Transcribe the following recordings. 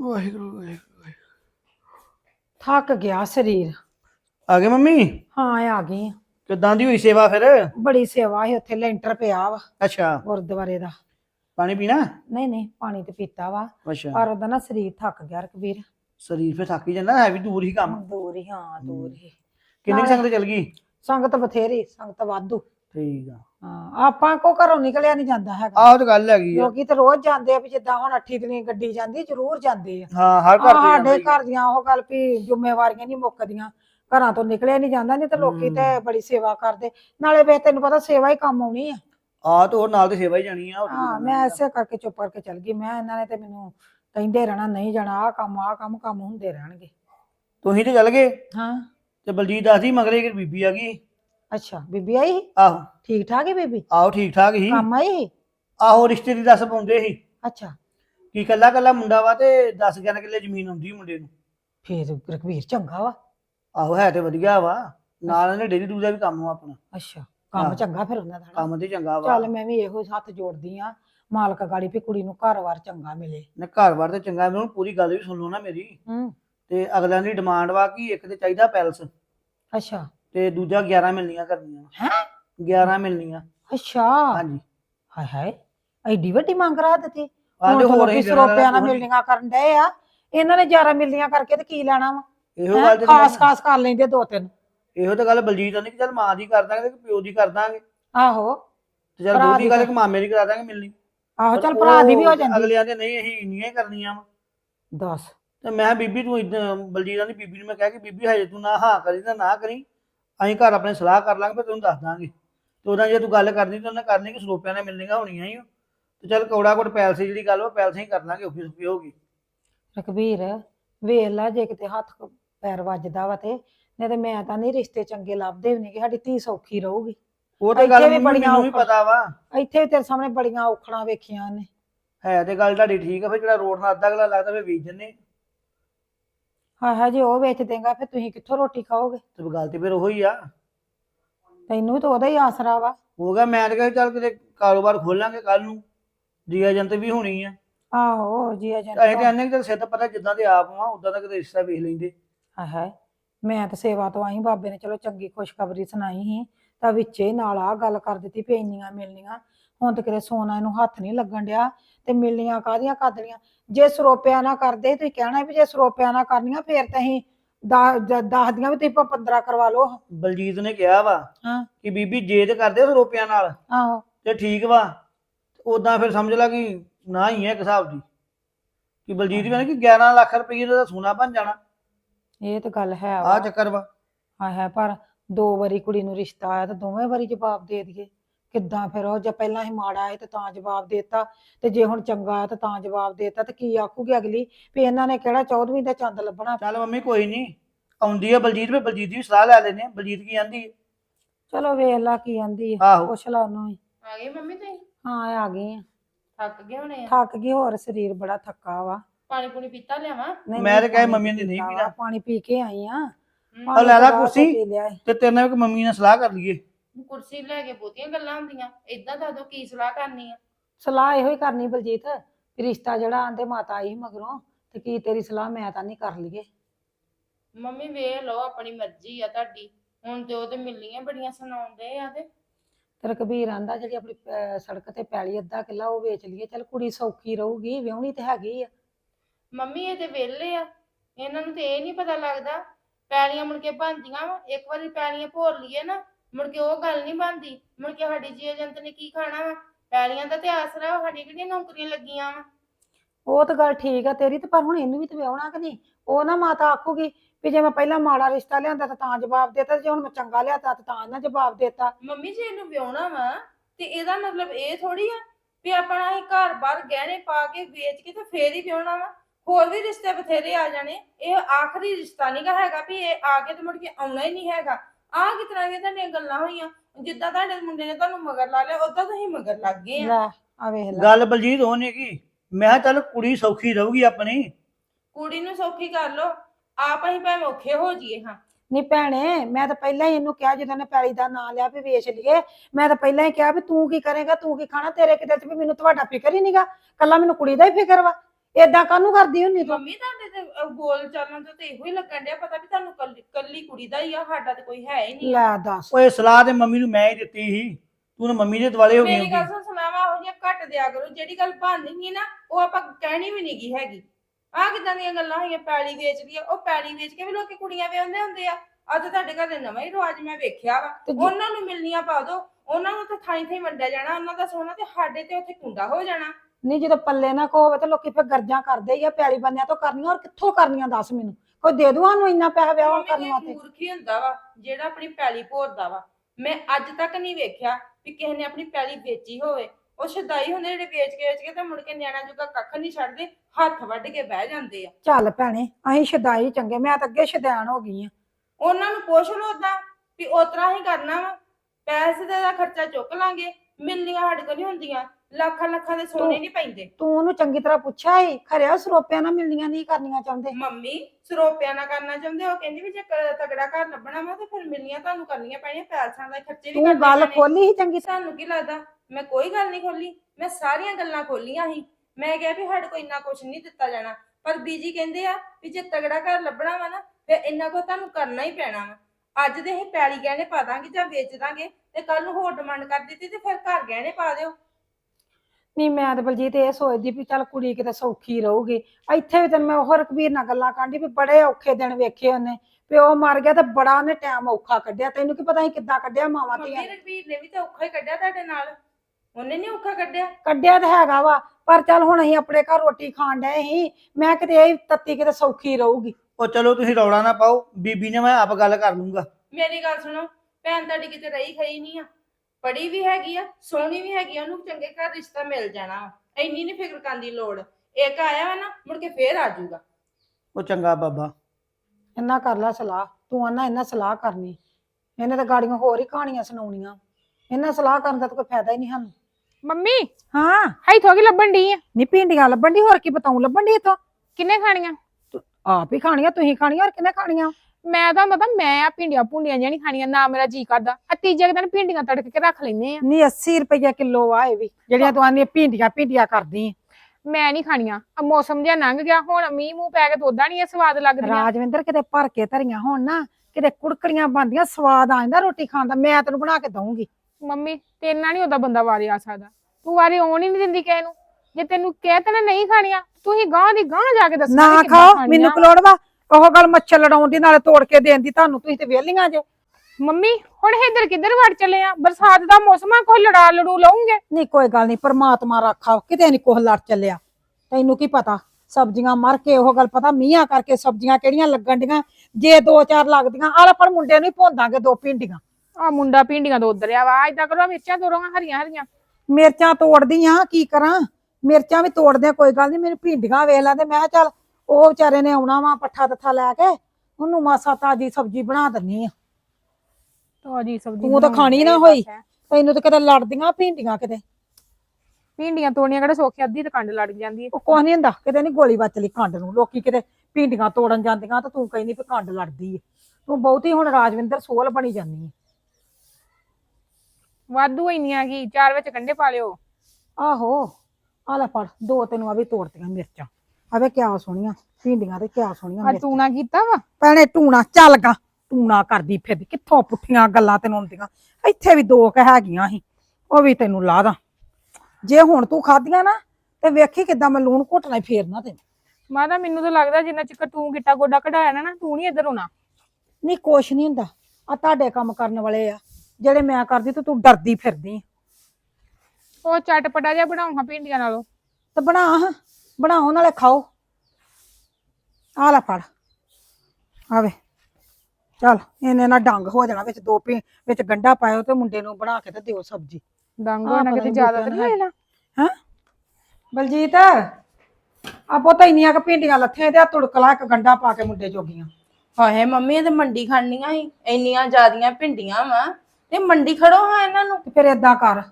ਵਾਹਿਗੁਰੂ ਵਾਹਿਗੁਰੂ ਥੱਕ ਗਿਆ ਸਰੀਰ। ਆ ਗਏ ਮੰਮੀ? ਹਾਂ ਆ ਗਈ। ਆਂ। ਕਿੱਦਾਂ ਦੀ ਹੋਈ ਸੇਵਾ ਫਿਰ? ਬੜੀ ਸੇਵਾ ਸੀ ਉੱਥੇ ਲੈਂਟਰ ਪਿਆ ਵਾ ਅੱਛਾ। ਗੁਰਦੁਆਰੇ ਦਾ। ਪਾਣੀ ਪੀਣਾ? ਨਹੀਂ ਨਹੀਂ ਪਾਣੀ ਤੇ ਪੀਤਾ ਵਾ। ਅੱਛਾ। ਪਰ ਉਹਦਾ ਨਾ ਸਰੀਰ ਥੱਕ ਗਿਆ ਰਕਬੀਰ ਸਰੀਰ ਫਿਰ ਥੱਕ ਹੀ ਜਾਂਦਾ ਹੈ ਵੀ ਦੂਰ ਹੀ ਕੰਮ। ਦੂਰ ਹੀ ਹਾਂ ਦੂਰ ਹੀ। ਕਿੰਨੀ ਕੁ ਸੰਗਤ ਚਲ ਗਈ? ਸੰਗਤ ਬਥੇਰੀ ਸੰਗਤ ਵਾਧੂ। ਠੀਕ ਆ। ਹਾਂ ਆਪਾਂ ਕੋ ਘਰੋਂ ਨਿਕਲਿਆ ਨਹੀਂ ਜਾਂਦਾ ਹੈਗਾ। ਆਹ ਤਾਂ ਗੱਲ ਹੈਗੀ ਆ। ਲੋਕੀ ਤੇ ਰੋਜ਼ ਜਾਂਦੇ ਆ ਵੀ ਜਿੱਦਾਂ ਹੁਣ ਅੱਠੀ ਦਿਨੀ ਗੱਡੀ ਜਾਂਦੀ ਜ਼ਰੂਰ ਜਾਂਦੇ ਆ। ਹਾਂ ਹਰ ਘਰ ਚ ਸਾਡੇ ਆ। ਘਰ ਦੀਆਂ ਉਹ ਗੱਲ ਵੀ ਜ਼ਿੰਮੇਵਾਰੀਆਂ ਨਹੀਂ ਮੁੱਕਦੀਆਂ। ਘਰਾਂ ਤੋਂ ਨਿਕਲਿਆ ਨਹੀਂ ਜਾਂਦਾ ਨਹੀਂ ਤੇ ਲੋਕੀ। ਤੇ ਬੜੀ ਸੇਵਾ ਕਰਦੇ। ਨਾਲੇ ਵੇ ਤੈਨੂੰ ਪਤਾ ਸੇਵਾ ਹੀ ਕੰਮ ਆਉਣੀ ਆ। ਆਹ ਤਾਂ ਹੋਰ ਨਾਲ ਤੇ ਸੇਵਾ ਹੀ ਜਾਣੀ ਆ ਹਾਂ ਮੈਂ ਐਸੇ ਕਰਕੇ ਚੁੱਪ ਕਰਕੇ ਚਲ ਗਈ। ਮੈਂ ਇਹਨਾਂ ਨੇ ਤੇ ਮੈਨੂੰ ਕਹਿੰਦੇ ਰਹਿਣਾ ਨਹੀਂ ਜਾਣਾ ਆਹ ਕੰਮ ਆਹ ਕੰਮ ਕੰਮ ਹੁੰਦੇ ਰਹਿਣਗੇ। ਤੁਸੀਂ ਤੇ ਚੱਲ ਗਏ। ਹਾਂ। ਤੇ ਬਲਜੀਤ ਦੱਸਦੀ ਮਗਰੇ ਕਿ ਬੀਬੀ ਆ ਗਈ। ਅੱਛਾ ਬੀਬੀ ਆਈ ਸੀ? ਆਹੋ। ਠੀਕ ਠਾਕ ਹੈ ਬੀਬੀ? ਆਹੋ ਠੀਕ ਠਾਕ ਹੀ ਕੰਮ ਆਈ ਸੀ? ਆਹੋ ਰਿਸ਼ਤੇ ਦੀ ਦੱਸ ਪਾਉਂਦੇ ਸੀ। ਅੱਛਾ। ਕਿ ਕੱਲਾ ਕੱਲਾ ਮੁੰਡਾ ਵਾ ਤੇ 10 11 ਕਿੱਲੇ ਜ਼ਮੀਨ ਹੁੰਦੀ ਮੁੰਡੇ ਨੂੰ। ਫੇਰ ਰਘਵੀਰ ਚੰਗਾ ਵਾ। ਆਹੋ ਹੈ ਤੇ ਵਧੀਆ ਵਾ। ਨਾਲ ਇਹਨੇ ਡੇਰੀ ਦੂਜਾ ਵੀ ਕੰਮ ਵਾ ਆਪਣਾ। ਅੱਛਾ ਕੰਮ ਹਾਂ। ਚੰਗਾ ਫਿਰ ਉਹਨਾਂ ਦਾ। ਕੰਮ ਤੇ ਚੰਗਾ ਵਾ। ਚੱਲ ਮੈਂ ਵੀ ਇਹੋ ਹੱਥ ਜੋੜਦੀ ਆ ਮਾਲਕ ਗਾੜੀ ਵੀ ਕੁੜੀ ਨੂੰ ਘਰ-ਵਾਰ ਚੰਗਾ ਮਿਲੇ। ਨੇ ਘਰ-ਬਾਰ ਤੇ ਚੰਗਾ ਮੈਨੂੰ ਪੂਰੀ ਗੱਲ ਵੀ ਸੁਣ ਲਓ ਨਾ ਮੇਰੀ। ਹੂੰ। ਤੇ ਅਗਲਿਆਂ ਦੀ ਡਿਮਾਂਡ ਵਾ ਕਿ ਇੱਕ ਤੇ ਚਾਹੀਦਾ ਪੈਲਸ। ਅੱਛਾ। ਤੇ ਦੂਜਾ 11 ਮਿਲਣੀਆਂ ਕਰਨੀਆਂ। ਹੈਂ? 11 ਮਿਲਣੀਆਂ। ਅੱਛਾ। ਹਾਂਜੀ। ਹਾਏ ਹਾਏ ਐਡੀ ਵੱਡੀ ਮੰਗ ਰਾ ਦਿੱਤੀ। ਆਂਦੇ ਹੋਰ ਹੀ ਰੁਪਿਆ ਨਾਲ ਮਿਲਣੀਆਂ ਕਰਨ ਡਏ ਆ? ਇਹਨਾਂ ਨੇ 11 ਮਿਲਣੀਆਂ ਕਰਕੇ ਤੇ ਕੀ ਲੈਣਾ ਵਾ? ਇਹੋ? ਗੱਲ ਤੇ ਖਾਸ ਖਾਸ ਕਰ ਲੈਂਦੇ ਦੋ ਤਿੰਨ। ਇਹੋ ਤਾਂ ਗੱਲ ਬਲਜੀਤ ਆਂਦੀ ਕਿ ਚੱਲ ਮਾਂ ਦੀ ਕਰ ਦਾਂਗੇ ਤੇ ਪਿਓ ਦੀ ਕਰ ਦਾਂਗੇ। ਆਹੋ। ਤੇ ਚੱਲ ਬਹੁਤੀ ਦੀ ਗੱਲ ਕਿ ਮਾਮੇ ਦੀ ਕਰਾ ਦਾਂਗੇ ਮਿਲਣੀ। ਆਹੋ ਚੱਲ ਭਰਾ ਦੀ ਵੀ ਹੋ ਜਾਂਦੀ। ਅਗਲਿਆਂ ਦੇ ਨਹੀਂ ਅਸੀਂ ਇੰਨੀਆਂ ਹੀ ਕਰਨੀਆਂ ਵਾ। ਦੱਸ। ਤੇ ਮੈਂ ਬੀਬੀ ਤੂੰ ਬਲਜੀਤ ਦੀ ਬੀਬੀ ਨੂੰ ਮੈਂ ਕਿਹਾ ਕਿ ਬੀਬੀ ਹਜੇ ਤੂੰ ਨਾ ਹਾਂ ਕਰੀ ਤਾਂ ਨਾ ਕਰੀ। ਅਸੀਂ ਘਰ ਆਪਣੇ ਸਲਾਹ ਕਰ ਲਾਂਗੇ ਫਿਰ ਤੈਨੂੰ ਦੱਸ ਦਾਂਗੇ। ਤੇ ਉਹਦਾ ਜੇ ਤੂੰ ਗੱਲ ਕਰਨੀ ਤਾਂ ਉਹਨੇ ਕਰਨੀ ਕਿ ਸਰੋਪਿਆਂ ਨੇ ਮਿਲਣੀਆਂ ਹੋਣੀਆਂ ਹੀ। ਤੇ ਚੱਲ ਕੌੜਾ ਕੋਟ ਪੈਲਸ ਜਿਹੜੀ ਗੱਲ ਉਹ ਪੈਲਸ ਹੀ ਕਰ ਲਾਂਗੇ ਆਫਿਸ ਵੀ ਹੋਗੀ ਰਕਬੀਰ ਵੇਖ ਲਾ ਜੇ ਕਿਤੇ ਹੱਥ ਪੈਰ ਵੱਜਦਾ ਵਾ ਤੇ ਨਹੀਂ ਤੇ ਮੈਂ ਤਾਂ ਨਹੀਂ ਰਿਸ਼ਤੇ ਚੰਗੇ ਲੱਭਦੇ ਵੀ ਨਹੀਂ ਕਿ ਸਾਡੀ ਧੀ ਸੌਖੀ ਰਹੂਗੀ। ਉਹ ਤਾਂ ਗੱਲ ਮੈਨੂੰ ਵੀ ਪਤਾ ਵਾ। ਇੱਥੇ ਵੀ ਤੇਰੇ ਸਾਹਮਣੇ ਬੜੀਆਂ ਔਖਣਾ ਵੇਖੀਆਂ ਨੇ ਹੈ ਤੇ ਗੱਲ ਤੁਹਾਡੀ ਠੀਕ ਆ ਫਿਰ ਜਿਹੜਾ ਰੋਡ ਨਾਲ ਅੱਧਾ ਗਲਾ ਲੱਗਦਾ ਫਿਰ ਵੇਚ ਜੰਨੇ ਹਾਂ ਹਾਂ ਜੇ ਉਹ ਵੇਚ ਦੇਗਾ ਫਿਰ ਤੁਸੀਂ ਕਿੱਥੋਂ ਰੋਟੀ ਖਾਓਗੇ? ਤੇ ਗੱਲ ਤੇ ਫਿਰ ਉਹੀ ਆ। ਤੈਨੂੰ ਵੀ ਤਾਂ ਉਹਦਾ ਹੀ ਆਸਰਾ ਵਾ। ਹੋ ਗਿਆ ਮੈਂ ਤਾਂ ਕਿਹਾ ਚੱਲ ਕਿਤੇ ਕਾਰੋਬਾਰ ਖੋਲਾਂਗੇ ਕੱਲ ਨੂੰ। ਜੀ ਏਜੰਟ ਵੀ ਹੋਣੀ ਆ। ਆਹੋ ਜੀ ਅਸੀਂ ਤੇ ਆਨੇ ਕਿ ਸਿੱਧ ਪਤਾ ਜਿੱਦਾਂ ਦੇ ਆਪ ਵਾਂ ਉਦਾਂ ਦਾ ਕਿਤੇ ਰਿਸ਼ਤਾ ਵੇਖ ਲੈਂਦੇ। ਹੈ। ਮੈਂ ਤਾਂ ਸੇਵਾ ਤੋਂ ਆਈ ਬਾਬੇ ਨੇ ਚਲੋ ਚੰਗੀ ਖੁਸ਼ਖਬਰੀ ਸੁਣਾਈ ਸੀ ਤਾਂ ਵਿੱਚੇ ਹੀ ਨਾਲ ਆ ਗੱਲ ਕਰ ਦਿੱਤੀ ਵੀ ਇੰਨੀਆਂ ਮਿਲਣੀਆਂ। ਹੁਣ ਤੇ ਕਿਤੇ ਸੋਨਾ ਇਹਨੂੰ ਹੱਥ ਨਹੀਂ ਲੱਗਣ ਡਿਆ ਤੇ ਮਿਲਣੀਆਂ ਕਾਹਦੀਆਂ ਕਰਦੀਆਂ ਜੇ ਸਰੋਪਿਆ ਨਾ ਕਰਦੇ ਤੁਸੀਂ ਕਹਿਣਾ ਵੀ ਜੇ ਸਰੋਪਿਆ ਨਾ ਕਰਨੀਆਂ ਫੇਰ ਤਾਂ ਅਸੀਂ ਦਸ ਦੀਆਂ ਵੀ ਤੁਸੀਂ ਭਾਵੇਂ 15 ਕਰਵਾ ਲਓ। ਬਲਜੀਤ ਨੇ ਕਿਹਾ ਵਾ ਹਾਂ। ਕਿ ਬੀਬੀ ਜੇ ਤੇ ਕਰਦੇ ਹੋ ਰੁਪਿਆਂ ਨਾਲ ਆਹੋ। ਤੇ ਠੀਕ ਵਾ ਉਦਾਂ ਫਿਰ ਸਮਝ ਲਾ ਕਿ ਨਾ ਹੀ ਹੈ ਇੱਕ ਹਿਸਾਬ ਦੀ। ਕਿ ਬਲਜੀਤ ਵੀ ਕਹਿੰਦਾ ਕਿ 11 ਲੱਖ ਰੁਪਏ ਦਾ ਸੋਨਾ ਬਣ ਜਾਣਾ। ਇਹ ਤਾਂ ਗੱਲ ਹੈ ਆ ਵਾ ਚੱਕਰ ਵਾ। ਹਾਂ ਹੈ ਪਰ ਦੋ ਵਾਰੀ ਕੁੜੀ ਨੂੰ ਰਿਸ਼ਤਾ ਆਇਆ ਤਾਂ ਦੋਵੇਂ ਵਾਰੀ ਜਵਾਬ ਦੇ ਦਈਏ। ਕਿੱਦਾਂ ਫਿਰ ਉਹ ਜੇ ਪਹਿਲਾਂ ਹੀ ਮਾੜਾ ਆਏ ਤੇ ਤਾਂ ਜਵਾਬ ਦੇਤਾ। ਤੇ ਜੇ ਹੁਣ ਚੰਗਾ ਆਇਆ ਤਾਂ ਤਾਂ ਜਵਾਬ ਦੇਤਾ। ਤੇ ਕੀ ਆਖੂਗੀ ਅਗਲੀ ਵੀ ਇਹਨਾਂ ਨੇ ਕਿਹੜਾ 14ਵੀਂ ਦਾ ਚੰਦ ਲੱਭਣਾ? ਚੱਲ ਮੰਮੀ ਕੋਈ ਨਹੀਂ ਆਉਂਦੀ ਆ ਬਲਜੀਤ ਵੀ ਬਲਜੀਤ ਦੀ ਵੀ ਸਲਾਹ ਲੈ ਲੈਨੇ ਆ ਬਲਜੀਤ ਕੀ ਆਂਦੀ ਹੈ ਚਲੋ ਵੇਖ ਲਾ ਕੀ ਆਂਦੀ ਆ। ਆਹੋ। ਪੁੱਛ ਲਾ ਉਹਨੂੰ ਹੀ ਆ ਗਏ ਮੰਮੀ ਤੁਸੀਂ? ਹਾਂ ਆ ਗਈ ਆ। ਥੱਕ ਗਏ ਹੋਣੇ ਆ? ਥੱਕ ਗਈ ਹੋਰ ਸਰੀਰ ਬੜਾ ਥੱਕਾ ਵਾ। ਪਾਣੀ ਪੂਣੀ ਪੀਤਾ ਲਿਆਵਾਂ? ਨਹੀਂ, ਮੈਂ ਤਾਂ ਕਹੇ ਪਾਣੀ ਮੰਮੀ ਨੇ ਨਹੀਂ ਪੀਤਾ ਪੀਣਾ। ਵਾ, ਪਾਣੀ ਪੀ ਕੇ ਆਈ ਆ। ਹਮ, ਆ ਲੈ ਲਾ ਕੁਰਸੀ। ਤੇ ਤੇਰੇ ਨਾਲ ਵੀ ਮੰਮੀ ਨਾਲ ਸਲਾਹ ਕਰ ਲਈਏ। ਕੁਰਸੀ ਲੈ ਕੇ ਬਹੁਤੀਆਂ ਗੱਲਾਂ ਹੁੰਦੀਆਂ ਏਦਾਂ ਦੱਸ ਦੋ ਕੀ ਸਲਾਹ ਕਰਨੀ ਆ। ਸਲਾਹ ਇਹੋ ਹੀ ਕਰਨੀ ਬਲਜੀਤ ਵੀ ਰਿਸ਼ਤਾ ਜਿਹੜਾ ਆਂਦੇ ਮਾਤਾ ਆਈ ਸੀ ਮਗਰੋਂ ਤੇ ਕੀ ਤੇਰੀ ਸਲਾਹ ਮੈਂ ਤਾਂ ਨਹੀਂ ਕਰ ਲਈਏ। ਮੰਮੀ ਵੇਖ ਲਓ ਆਪਣੀ ਮਰਜ਼ੀ ਆ ਤੁਹਾਡੀ। ਹੁਣ ਤੇ ਉਹ ਤੇ ਮਿਲਣੀਆਂ ਬੜੀਆਂ ਸੁਣਾਉਂਦੇ ਆ ਤੇ। ਤੇਰਾ ਕਬੀਰ ਆਂਦਾ ਜਿਹੜੀ ਆਪਣੀ ਅਹ, ਸੜਕ ਤੇ ਪੈਲੀ ਅੱਧਾ ਕਿੱਲਾ ਉਹ ਵੇਚ ਲਈਏ। ਚੱਲ ਕੁੜੀ ਸੌਖੀ ਰਹੂਗੀ ਵਿਆਹਣੀ ਤੇ ਹੈਗੀ ਆ। ਮੰਮੀ ਇਹ ਤੇ ਵਿਹਲੇ ਆ ਇਹਨਾਂ ਨੂੰ ਤੇ ਇਹ ਨਹੀਂ ਪਤਾ ਲੱਗਦਾ ਪੈਲੀਆਂ ਮੁੜ ਕੇ ਬਣਦੀਆਂ ਵਾ ਇੱਕ ਵਾਰੀ ਪੈਲੀਆਂ ਭੋਰ ਲਈਏ ਨਾ ਮੁੜ ਕੇ ਉਹ ਗੱਲ ਨਹੀਂ ਬਣਦੀ ਮੁੜ ਕੇ ਸਾਡੀ ਜੀ ਏਜੰਟ ਨੇ ਕੀ ਖਾਣਾ ਵਾ ਪੈਲੀਆਂ ਦਾ ਤੇ ਆਸਰਾ ਵਾ, ਸਾਡੀ ਕਿਹੜੀਆਂ ਨੌਕਰੀਆਂ ਲੱਗੀਆਂ ਵਾ। ਉਹ ਤਾਂ ਗੱਲ ਠੀਕ ਆ ਤੇਰੀ ਤੇ ਪਰ ਹੁਣ ਇਹਨੂੰ ਵੀ ਤੇ ਵਿਆਹਣਾ ਕਿ ਨਹੀਂ ਉਹ ਨਾ ਮਾਤਾ ਆਖੂਗੀ ਵੀ ਜੇ ਮੈਂ ਪਹਿਲਾਂ ਮਾੜਾ ਰਿਸ਼ਤਾ ਲਿਆਂਦਾ ਤਾਂ ਤਾਂ ਜਵਾਬ ਦੇਤਾ ਜੇ ਹੁਣ ਮੈਂ ਚੰਗਾ ਲਿਆਤਾ ਤਾਂ ਤਾਂ ਨਾ ਜਵਾਬ ਦੇਤਾ। ਮੰਮੀ ਜੀ ਇਹਨੂੰ ਵਿਆਹਣਾ ਵਾ ਤੇ ਇਹਦਾ ਮਤਲਬ ਇਹ ਥੋੜੀ ਆ ਵੀ ਆਪਣਾ ਹੀ ਘਰ-ਬਾਰ ਗਹਿਣੇ ਪਾ ਕੇ ਵੇਚ ਕੇ ਤੇ ਫੇਰ ਹੀ ਵਿਆਹਣਾ ਵਾ। ਹੋਰ ਵੀ ਰਿਸ਼ਤੇ ਬਥੇਰੇ ਆ ਜਾਣੇ। ਇਹ ਆਖਰੀ ਰਿਸ਼ਤਾ ਨਹੀਂਗਾ ਹੈਗਾ ਵੀ ਇਹ ਆ ਕੇ ਤੇ ਮੁੜ ਕੇ ਆਉਣਾ ਹੀ ਨਹੀਂ ਹੈਗਾ। ਆਹ ਕਿਸ ਤਰ੍ਹਾਂ ਦੀਆਂ ਤੁਹਾਡੀਆਂ ਗੱਲਾਂ ਹੋਈਆਂ? ਜਿੱਦਾਂ ਤੁਹਾਡੇ ਮੁੰਡੇ ਨੇ ਤੁਹਾਨੂੰ ਮਗਰ ਲਾ ਲਿਆ ਉਦਾਂ ਤੁਸੀਂ ਮਗਰ ਲੱਗ ਗਏ ਆ। ਲੈ ਆ ਵੇਖ ਲੈ। ਗੱਲ ਬਲਜੀਤ ਹੋਣੀ ਕੀ ਮੈਂ ਕਿਹਾ ਚੱਲ ਕੁੜੀ ਸੌਖੀ ਰਹੂਗੀ ਆਪਣੀ। ਕੁੜੀ ਨੂੰ ਸੌਖੀ ਕਰ ਲੋ ਆਪ ਅਸੀਂ ਭਾਵੇਂ ਔਖੇ ਹੋ ਜਾਈਏ ਹਾਂ। ਨਹੀਂ ਭੈਣੇ ਮੈਂ ਤਾਂ ਪਹਿਲਾਂ ਹੀ ਇਹਨੂੰ ਕਿਹਾ ਜਦੋਂ ਨੇ ਪੈਲੀ ਦਾ ਨਾਂ ਲਿਆ ਵੀ ਵੇਚ ਲਈਏ। ਮੈਂ ਤਾਂ ਪਹਿਲਾਂ ਹੀ ਕਿਹਾ ਵੀ ਤੂੰ ਕੀ ਕਰੇਗਾ ਤੂੰ ਕੀ ਖਾਣਾ? ਤੇਰੇ ਕਿਤੇ ਚ ਵੀ ਮੈਨੂੰ ਤੁਹਾਡਾ ਫਿਕਰ ਹੀ ਨਹੀਂਗਾ ਕੱਲਾ ਮੈਨੂੰ ਕੁੜੀ ਦਾ ਹੀ ਫਿਕਰ ਵਾ। ਏਦਾਂ ਕਾਹਨੂੰ ਕਰਦੀ ਹੁੰਨੀ ਤੂੰ? ਮੰਮੀ ਤੁਹਾਡੇ ਤੇ ਅਹ, ਬੋਲ ਚਾਲਣ ਤੋਂ ਤੇ ਇਹੋ ਹੀ ਲੱਗਣ ਡਿਆ ਪਤਾ ਵੀ ਤੁਹਾਨੂੰ ਕੱਲੀ ਕੱਲੀ ਕੁੜੀ ਦਾ ਹੀ ਆ ਸਾਡਾ ਤੇ ਕੋਈ ਹੈ ਹੀ ਨਹੀਂ। ਲੈ ਦੱਸ। ਓਏ ਸਲਾਹ ਤੇ ਮੰਮੀ ਨੂੰ ਮੈਂ ਹੀ ਦਿੱਤੀ ਸੀ। ਤੂੰ ਤਾਂ ਮੰਮੀ ਦੇ ਦੁਆਲੇ ਹੋ ਗਈ ਮੇਰੀ ਗੱਲ। ਸੁਣ ਸੁਣਾਵਾ ਉਹ ਜਿਹੀਆਂ ਘੱਟ ਦਿਆ ਕਰੋ ਜਿਹੜੀ ਗੱਲ ਬਣਨੀ ਨਹੀਂ ਨਾ ਉਹ ਆਪਾਂ ਕਹਿਣੀ ਵੀ ਨਹੀਂਗੀ ਹੈਗੀ। ਆਹ ਕਿਦਾਂ ਦੀਆਂ ਗੱਲਾਂ ਹੋਈਆਂ ਪੈਲੀ ਵੇਚ ਲਈ ਆ, ਉਹ ਪੈਲੀ ਵੇਚ ਕੇ ਵੀ ਲੋਕੀ ਕੁੜੀਆਂ ਵਿਆਹੁੰਦੇ ਹੁੰਦੇ ਆ। ਅੱਜ ਤੁਹਾਡੇ ਘਰ ਦੇ ਨਵਾਂ ਹੀ ਰਿਵਾਜ ਮੈਂ ਵੇਖਿਆ ਵਾ। ਤੇ ਜੇ- ਉਹਨਾਂ ਨੂੰ ਮਿਲਣੀਆਂ ਪਾ ਦੋ ਉਹਨਾਂ ਨੂੰ ਤਾਂ ਥਾਈ ਥਾਈ ਵੰਡਿਆ ਜਾਣਾ ਉਹਨਾਂ ਦਾ ਸੋਨਾ ਤੇ ਸਾਡੇ ਤੇ ਉੱਥੇ ਕੁੰਡਾ ਹੋ ਜਾਣਾ। ਨਹੀਂ ਜਦੋਂ ਪੱਲੇ ਨਾ ਕੋ ਹੋਵੇ ਤੇ ਲੋਕੀ ਫਿਰ ਗਰਜਾਂ ਕਰਦੇ ਹੀ ਆ ਪਿਆਲੀ ਬੰਨਿਆਂ ਤੋਂ ਕਰਨੀਆਂ ਔਰ ਕਿੱਥੋਂ ਕਰਨੀਆਂ ਦੱਸ ਮੈਨੂੰ? ਕੋਈ ਦੇ ਦੂ ਸਾਨੂੰ ਇੰਨਾ ਪੈਸਾ ਵਿਆਹ ਕਰਨ ਵਾਸਤੇ? ਮੂਰਖੀ ਹੁੰਦਾ ਵਾ ਜਿਹੜਾ ਆਪਣੀ ਪੈਲੀ ਭੋਰਦਾ ਵਾ। ਮੈਂ ਅੱਜ ਤੱਕ ਨਹੀਂ ਵੇਖਿਆ ਵੀ ਕਿਸੇ ਨੇ ਆਪਣੀ ਪੈਲੀ ਵੇਚੀ ਹੋਵੇ। ਉਹ ਸ਼ਦਾਈ ਹੁੰਦੇ ਜਿਹੜੇ ਵੇਚ ਕੇ ਵੇਚ ਕੇ ਤੇ ਮੁੜ ਕੇ ਨਿਆਣਾ ਜੁਗਾ ਕੱਖ ਨਹੀਂ ਛੱਡਦੇ ਹੱਥ ਵੱਢ ਕੇ ਬਹਿ ਜਾਂਦੇ ਆ। ਚੱਲ ਭੈਣੇ ਅਸੀਂ ਸ਼ਦਾਈ ਚੰਗੇ ਮੈਂ ਤਾਂ ਅੱਗੇ ਸ਼ਦੈਣ ਹੋ ਗਈ ਆ। ਉਹਨਾਂ ਨੂੰ ਪੁੱਛ ਲਓ ਓਦਾਂ ਵੀ ਉਤਰਾ ਹੀ ਕਰਨਾ ਵਾ। ਪੈਸੇ ਦਾ ਖਰਚਾ ਚੁੱਕ ਲਾਂਗੇ ਮਿਲਣੀਆਂ ਸਾਡੇ ਕੋਲ ਨਹੀਂ ਹੁੰਦੀਆਂ। ਲੱਖਾਂ ਲੱਖਾਂ ਦੇ ਸੋਨੇ ਨਹੀਂ ਪੈਂਦੇ। ਤੂੰ ਉਹਨੂੰ ਚੰਗੀ ਤਰ੍ਹਾਂ ਪੁੱਛਿਆ ਹੀ ਖਰਿਆ ਸਰੋਪਿਆਂ ਨਾਲ ਮਿਲਣੀਆਂ ਨਹੀਂ ਕਰਨੀਆਂ ਚਾਹੁੰਦੇ। ਮੰਮੀ ਸਰੋਪਿਆਂ ਨਾ ਕਰਨਾ ਚਾਹੁੰਦੇ ਉਹ ਕਹਿੰਦੀ ਵੀ ਜੇ ਕ- ਤਗੜਾ ਘਰ ਲੱਭਣਾ ਵਾ ਤੇ ਫਿਰ ਮਿਲਣੀਆਂ ਤੁਹਾਨੂੰ ਕਰਨੀਆਂ ਪੈਣੀਆਂ ਪੈਸਿਆਂ ਦਾ ਖਰਚੇ ਵੀ ਤੂੰ ਕਰਨੇ ਗੱਲ ਪੈਣੇ। ਖੋਲੀ ਹੀ ਚੰਗੀ ਤਰ੍ਹਾਂ? ਤੁਹਾਨੂੰ ਕੀ ਲੱਗਦਾ? ਮੈਂ ਕੋਈ ਗੱਲ ਨਹੀਂ ਖੋਲੀ ਮੈਂ ਸਾਰੀਆਂ ਗੱਲਾਂ ਖੋਲੀਆਂ ਸੀ। ਮੈਂ ਕਿਹਾ ਵੀ ਸਾਡੇ ਕੋਲ ਇੰਨਾ ਕੁਝ ਨਹੀਂ ਦਿੱਤਾ ਜਾਣਾ। ਪਰ ਬੀਜੀ ਕਹਿੰਦੇ ਆ ਵੀ ਜੇ ਤਗੜਾ ਘਰ ਲੱਭਣਾ ਵਾ ਨਾ ਫਿਰ ਇੰਨਾ ਕੁ ਤੁਹਾਨੂੰ ਕਰਨਾ ਹੀ ਪੈਣਾ ਵਾ। ਅੱਜ ਦੇ ਅਸੀਂ ਪੈਲੀ ਗਹਿਣੇ ਪਾ ਦਾਂਗੇ ਜਾਂ ਵੇਚ ਦਾਂਗੇ ਤੇ ਕੱਲ ਨੂੰ ਹੋਰ ਡਿਮਾਂਡ ਕਰ ਦਿੱਤੀ ਤੇ ਫਿਰ ਘਰ ਗਹਿਣੇ ਪਾ ਦਿਓ। ਨਹੀਂ ਮੈਂ ਤੇ ਬਲਜੀਤ ਇਹ ਸੋਚਦੀ ਵੀ ਚੱਲ ਕੁੜੀ ਕਿਤੇ ਸੌਖੀ ਰਹੂਗੀ। ਇੱਥੇ ਵੀ ਤੈਨੂੰ ਮੈਂ ਉਹ ਰਕਬੀਰ ਨਾਲ ਗੱਲਾਂ ਕਾਂਢੀ ਵੀ ਬੜੇ ਔਖੇ ਦਿਨ ਵੇਖੇ ਉਹਨੇ। ਪਿਓ ਮਰ ਗਿਆ ਤੇ ਬੜਾ ਉਹਨੇ ਟਾਈਮ ਔਖਾ ਕੱਢਿਆ। ਤੈਨੂੰ ਕੀ ਪਤਾ ਸੀ ਕਿੱਦਾਂ ਕੱਢਿਆ ਮਾਵਾਂ ਮੰਮੀ ਧੀਆਂ ਨੇ। ਰਘਬੀਰ ਨੇ ਵੀ ਤਾਂ ਔਖਾ ਹੀ ਕੱਢਿਆ ਤੁਹਾਡੇ ਨਾਲ। ਉਹਨੇ ਨਹੀਂ ਔਖਾ ਕੱਢਿਆ? ਕੱਢਿਆ ਤਾਂ ਹੈਗਾ ਵਾ ਪਰ ਚੱਲ ਹੁਣ ਅਸੀਂ ਆਪਣੇ ਘਰ ਰੋਟੀ ਖਾਣ ਡਏ ਸੀ। ਮੈਂ ਕਿਤੇ ਇਹ ਤੱਤੀ ਕਿਤੇ ਸੌਖੀ ਰਹੂਗੀ। ਉਹ ਚਲੋ ਤੁਸੀਂ ਰੌਲਾ ਨਾ ਪਾਓ ਬੀਬੀ ਨੇ ਮੈਂ ਆਪ ਗੱਲ ਕਰ ਲੂੰਗਾ। ਮੇਰੀ ਗੱਲ ਸੁਣੋ ਭੈਣ ਤੁਹਾਡੀ ਕਿਤੇ ਰਹੀ ਖਈ ਨਹੀਂ ਆ। ਪੜੀ ਵੀ ਹੈਗੀ ਆ ਸੋਹਣੀ ਵੀ ਹੈਗੀ ਆ ਉਹਨੂੰ ਚੰਗੇ ਘਰ ਰਿਸ਼ਤਾ ਮਿਲ ਜਾਣਾ ਵਾ। ਇੰਨੀ ਨਹੀਂ ਫਿਕਰ ਕਰਨ ਦੀ ਲੋੜ। ਇੱਕ ਆਇਆ ਵਾ ਨਾ ਮੁੜ ਕੇ ਫੇਰ ਆ ਜਾਊਗਾ। ਉਹ ਚੰਗਾ ਬਾਬਾ। ਇੰਨਾ ਕਰ ਲੈ ਸਲਾਹ ਤੂੰ ਆਨਾ ਇੰਨਾ ਸਲਾਹ ਕਰਨੀ। ਇਹਨੇ ਤਾਂ ਗਾੜੀਆਂ ਹੋਰ ਹੀ ਕਹਾਣੀਆਂ ਸੁਣਾਉਣੀਆਂ। ਇਹਨਾਂ ਸਲਾਹ ਕਰਨ ਦਾ ਤਾਂ ਕੋਈ ਫਾਇਦਾ ਹੀ ਨਹੀਂ ਸਾਨੂੰ। ਮੰਮੀ ਹਾਂ। ਹਾਈ ਥੋਗੀ ਲੱਭਣ ਦੀ ਆ? ਨੀ ਭਿੰਡੀਆਂ ਲੱਭਣ ਦੀ ਹੋਰ ਕੀ ਬਤਾਉਂ ਲੱਭਣ ਦੀ ਇਥੋਂ? ਕਿੰਨੇ ਖਾਣੀਆਂ? ਆਪ ਹੀ ਖਾਣੀਆਂ ਤੁਸੀਂ ਖਾਣੀਆਂ ਹੋਰ ਕਿੰਨੇ ਖਾਣੀਆਂ? ਮੈਂ ਤਾਂ ਪਤਾ ਮੈਂ ਆ ਭਿੰਡੀਆਂ ਭੁੰਡੀਆਂ ਜਿਹੜੀਆਂ ਨਹੀਂ ਖਾਣੀਆਂ ਨਾ ਮੇਰਾ ਜੀ ਕਰਦਾ। ਆ ਤੀਜੇ ਦਿਨ ਭਿੰਡੀਆਂ ਤੜਕ ਕੇ ਰੱਖ ਲੈਨੇ ਆ। ਨੀ 80 ਰੁਪਏ ਕਿਲੋ ਆ ਇਹ ਵੀ ਜਿਹੜੀਆਂ ਤੂੰ ਆਨੀ ਭਿੰਡੀਆਂ ਭਿੰਡੀਆਂ ਕਰਦੀ ਆਂ। ਮੈਂ ਨਹੀਂ ਖਾਣੀਆਂ। ਆ ਮੌਸਮ ਜਿਹਾ ਲੰਘ ਗਿਆ ਹੁਣ ਮੀਂਹ ਮੂੰਹ ਪੈ ਕੇ ਤਾਂ ਉਦਾਂ ਨਹੀਂ ਇਹ ਸਵਾਦ ਲੱਗਦੀਆਂ। ਰਾਜਵਿੰਦਰ ਕਿਤੇ ਭਰ ਕੇ ਧਰੀਆਂ ਹੋਣ ਨਾ ਕਿਤੇ ਕੁੜਕੜੀਆਂ ਬਣਦੀਆਂ ਸਵਾਦ ਆ ਜਾਂਦਾ ਰੋਟੀ ਖਾਣ ਦਾ ਮੈਂ ਤੈਨੂੰ ਬਣਾ ਕੇ ਦਊਂਗੀ। ਮੰਮੀ ਤੇਰੇ ਨਾਲ ਨਹੀਂ ਉਹਦਾ ਬੰਦਾ ਵਾਰੇ ਆ ਸਕਦਾ। ਤੂੰ ਵਾਰੇ ਆਉਣ ਹੀ ਨਹੀਂ ਦਿੰਦੀ ਕਿਸੇ ਨੂੰ। ਜੇ ਤੈਨੂੰ ਕਹਿ ਤਾ ਨਾ ਨਹੀਂ ਖਾਣੀਆਂ ਤੂੰ ਹੀ ਗਾਂ ਦੀ ਗਾਂ ਜਾ ਕੇ ਦੱਸਣਾ ਨਾ ਖਾਓ ਮੈਨੂੰ ਕਲੋੜ ਵਾ। ਉਹ ਗੱਲ ਮੱਛਰ ਲੜਾਉਣ ਦੀ ਨਾਲੇ ਤੋੜ ਕੇ ਦੇਣ ਦੀ ਤੁਹਾਨੂੰ ਤੁਸੀਂ ਤੇ ਵਿਹਲੀਆਂ ਜੇ। ਮੰਮੀ ਹੁਣ ਇੱਧਰ ਕਿੱਧਰ ਵੜ ਚੱਲੇ ਆ? ਬਰਸਾਤ ਦਾ ਮੌਸਮ ਆ ਕੋਈ ਲੜਾ ਲੜੂ ਲਾਉਂਗੇ? ਨਹੀਂ ਕੋਈ ਗੱਲ ਨਹੀਂ ਪਰਮਾਤਮਾ ਰੱਖਾ ਕਿਤੇ ਨਹੀਂ ਕੋਹ ਲੜ ਚੱਲਿਆ। ਤੈਨੂੰ ਕੀ ਪਤਾ ਸਬਜ਼ੀਆਂ ਮਰ ਕੇ ਉਹ ਗੱਲ ਪਤਾ ਮੀਂਹਾਂ ਕਰਕੇ ਸਬਜ਼ੀਆਂ ਕਿਹੜੀਆਂ ਲੱਗਣ ਡੀਆਂ? ਜੇ ਦੋ ਚਾਰ ਲੱਗਦੀਆਂ ਆਲੇ ਪਰ ਮੁੰਡੇ ਨੂੰ ਹੀ ਭੋਂਦਾਂਗੇ ਦੋ ਭਿੰਡੀਆਂ। ਆ ਮੁੰਡਾ ਭਿੰਡੀਆਂ ਤੋਂ ਉਧਰਿਆ ਵਾ ਏਦਾਂ ਕਰੋ ਮਿਰਚਾਂ ਤੋੜੋਗਾ ਹਰੀਆਂ ਹਰੀਆਂ। ਮਿਰਚਾਂ ਤੋੜਦੀ ਆ ਕੀ ਕਰਾਂ? ਮਿਰਚਾਂ ਵੀ ਤੋੜਦੇ ਆ, ਕੋਈ ਗੱਲ ਨਹੀਂ ਮੈਨੂੰ ਭਿੰਡੀਆਂ ਵੇਖ ਲੈਂਦੇ ਮੈਂ ਕਿਹਾ ਚੱਲ ਉਹ ਵਿਚਾਰੇ ਨੇ ਆਉਣਾ ਵਾ ਪੱਠਾ ਤੱਥਾ ਲੈ ਕੇ ਉਹਨੂੰ ਮਾਸਾ ਤਾਜੀ ਸਬਜ਼ੀ ਬਣਾ ਦਿੰਨੀ ਆ। ਤਾਜੀ ਸਬਜ਼ੀ ਤੂੰ ਤਾਂ ਖਾਣੀ ਨਾ ਹੋਈ। ਹੈ। ਤੈਨੂੰ ਤਾਂ ਕਿਤੇ ਲੜਦੀਆਂ ਭਿੰਡੀਆਂ ਕਿਤੇ। ਭਿੰਡੀਆਂ ਤੋੜਨੀਆਂ ਕਿਹੜਾ ਸੌਖੀ ਅੱਧੀ ਤਾਂ ਕੰਡ ਲੜ ਜਾਂਦੀ ਹੈ। ਉਹ ਕੁਛ ਨਹੀਂ ਹੁੰਦਾ ਕਿਤੇ ਨਹੀਂ ਗੋਲੀ ਵੱਜ ਲਈ ਕੰਡ ਨੂੰ। ਲੋਕੀ ਕਿਤੇ ਭਿੰਡੀਆਂ ਤੋੜਨ ਜਾਂਦੀਆਂ ਤਾਂ ਤੂੰ ਕਹਿੰਦੀ ਵੀ ਕੰਡ ਲੜਦੀ ਏ ਤੂੰ ਬਹੁਤੀ ਹੁਣ ਰਾਜਵਿੰਦਰ ਸੋਲ ਬਣੀ ਜਾਂਦੀ ਏ ਵਾਧੂ ਇੰਨੀਆਂ ਕੀ ਚਾਰ ਵਿੱਚ ਕੰਡੇ ਪਾ ਲਿਓ। ਆਹੋ ਆ ਲੈ ਫੜ ਦੋ ਤੈਨੂੰ ਆ ਵੀ ਤੋੜਤੀਆਂ ਮਿਰਚਾਂ। ਆਵੇ ਕਿਆ ਸੋਹਣੀਆਂ ਭਿੰਡੀਆਂ ਤੇ ਕਿਆ ਸੋਹਣੀਆਂ ਆ ਮਿਰਚਾਂ। ਤੂੰ ਨਾ ਕੀਤਾ ਵਾ? ਭੈਣੇ ਟੂਣਾ ਚੱਲ ਗਾ ਟੂਣਾ ਕਰਦੀ ਫਿਰਦੀ ਕਿੱਥੋਂ ਪੁੱਠੀਆਂ ਗੱਲਾਂ ਤੈਨੂੰ ਆਉਂਦੀਆਂ। ਇੱਥੇ ਵੀ ਦੋ ਕ ਹੈਗੀਆਂ ਸੀ ਉਹ ਵੀ ਤੈਨੂੰ ਲਾ ਦਾਂ। ਜੇ ਹੁਣ ਤੂੰ ਖਾਧੀਆਂ ਨਾ ਤੇ ਵੇਖੀ ਕਿਦਾਂ ਮੈਂ ਲੂਣ ਘੁੱਟਣਾ ਹੀ ਫੇਰਨਾ ਤੈਨੂੰ। ਮਾਤਾ ਮੈਨੂੰ ਤਾਂ ਲੱਗਦਾ ਜਿੰਨਾ ਚਿਰ ਤੂੰ ਗਿੱਟਾ ਗੋਡਾ ਕਢਾਇਆ ਨਾ ਨਾ ਤੂੰ ਨਹੀਂ ਇੱਧਰ ਹੋਣਾ ਨਹੀਂ ਕੁਛ ਨਹੀਂ ਹੁੰਦਾ। ਆ ਤੁਹਾਡੇ ਕੰਮ ਕਰਨ ਵਾਲੇ ਆ ਜਿਹੜੇ ਮੈਂ ਕਰਦੀ ਤੇ ਤੂੰ ਡਰਦੀ ਫਿਰਦੀ ਆਂ। ਉਹ ਚਟਪਟਾ ਜਿਹਾ ਬਣਾਉਂਗਾ ਭਿੰਡੀਆਂ ਨਾਲੋਂ। ਤੇ ਬਣਾ ਹਾਂ। ਬਣਾਓ ਨਾਲੇ ਖਾਓ। ਆ ਲੈ ਫੜ। ਆਵੇ ਚੱਲ ਇਹਨੇ ਨਾ ਡੰਗ ਹੋ ਜਾਣਾ ਵਿੱਚ ਦੋ ਪੀ ਵਿੱਚ ਗੰਡਾ ਪਾਇਓ ਤੇ ਮੁੰਡੇ ਨੂੰ ਬਣਾ ਕੇ ਤੇ ਦਿਓ ਸਬਜ਼ੀ। ਡੰਗੋ ਪਤਾ ਕਿਤੇ ਜ਼ਿਆਦਾ ਤਾਂ ਨਹੀਂ ਲੈਣਾ ਹਾਂ? ਬਲਜੀਤ ਆਪੋ ਤਾਂ ਇੰਨੀਆਂ ਕ ਭਿੰਡੀਆਂ ਲੱਥੀਆਂ ਤੇ ਆ ਤੁੜਕਲਾ ਇੱਕ ਗੰਡਾ ਪਾ ਕੇ ਮੁੰਡੇ ਜੋਗੀਆਂ। ਹਾਏ ਮੰਮੀ ਇਹ ਤੇ ਮੰਡੀ ਖੜਨੀਆਂ ਸੀ। ਇੰਨੀਆਂ ਜ਼ਿਆਦੀਆਂ ਭਿੰਡੀਆਂ ਵਾ। ਤੇ ਮੰਡੀ ਖੜੋ ਹਾਂ ਇਹਨਾਂ ਨੂੰ। ਫਿਰ ਏਦਾਂ ਕਰ।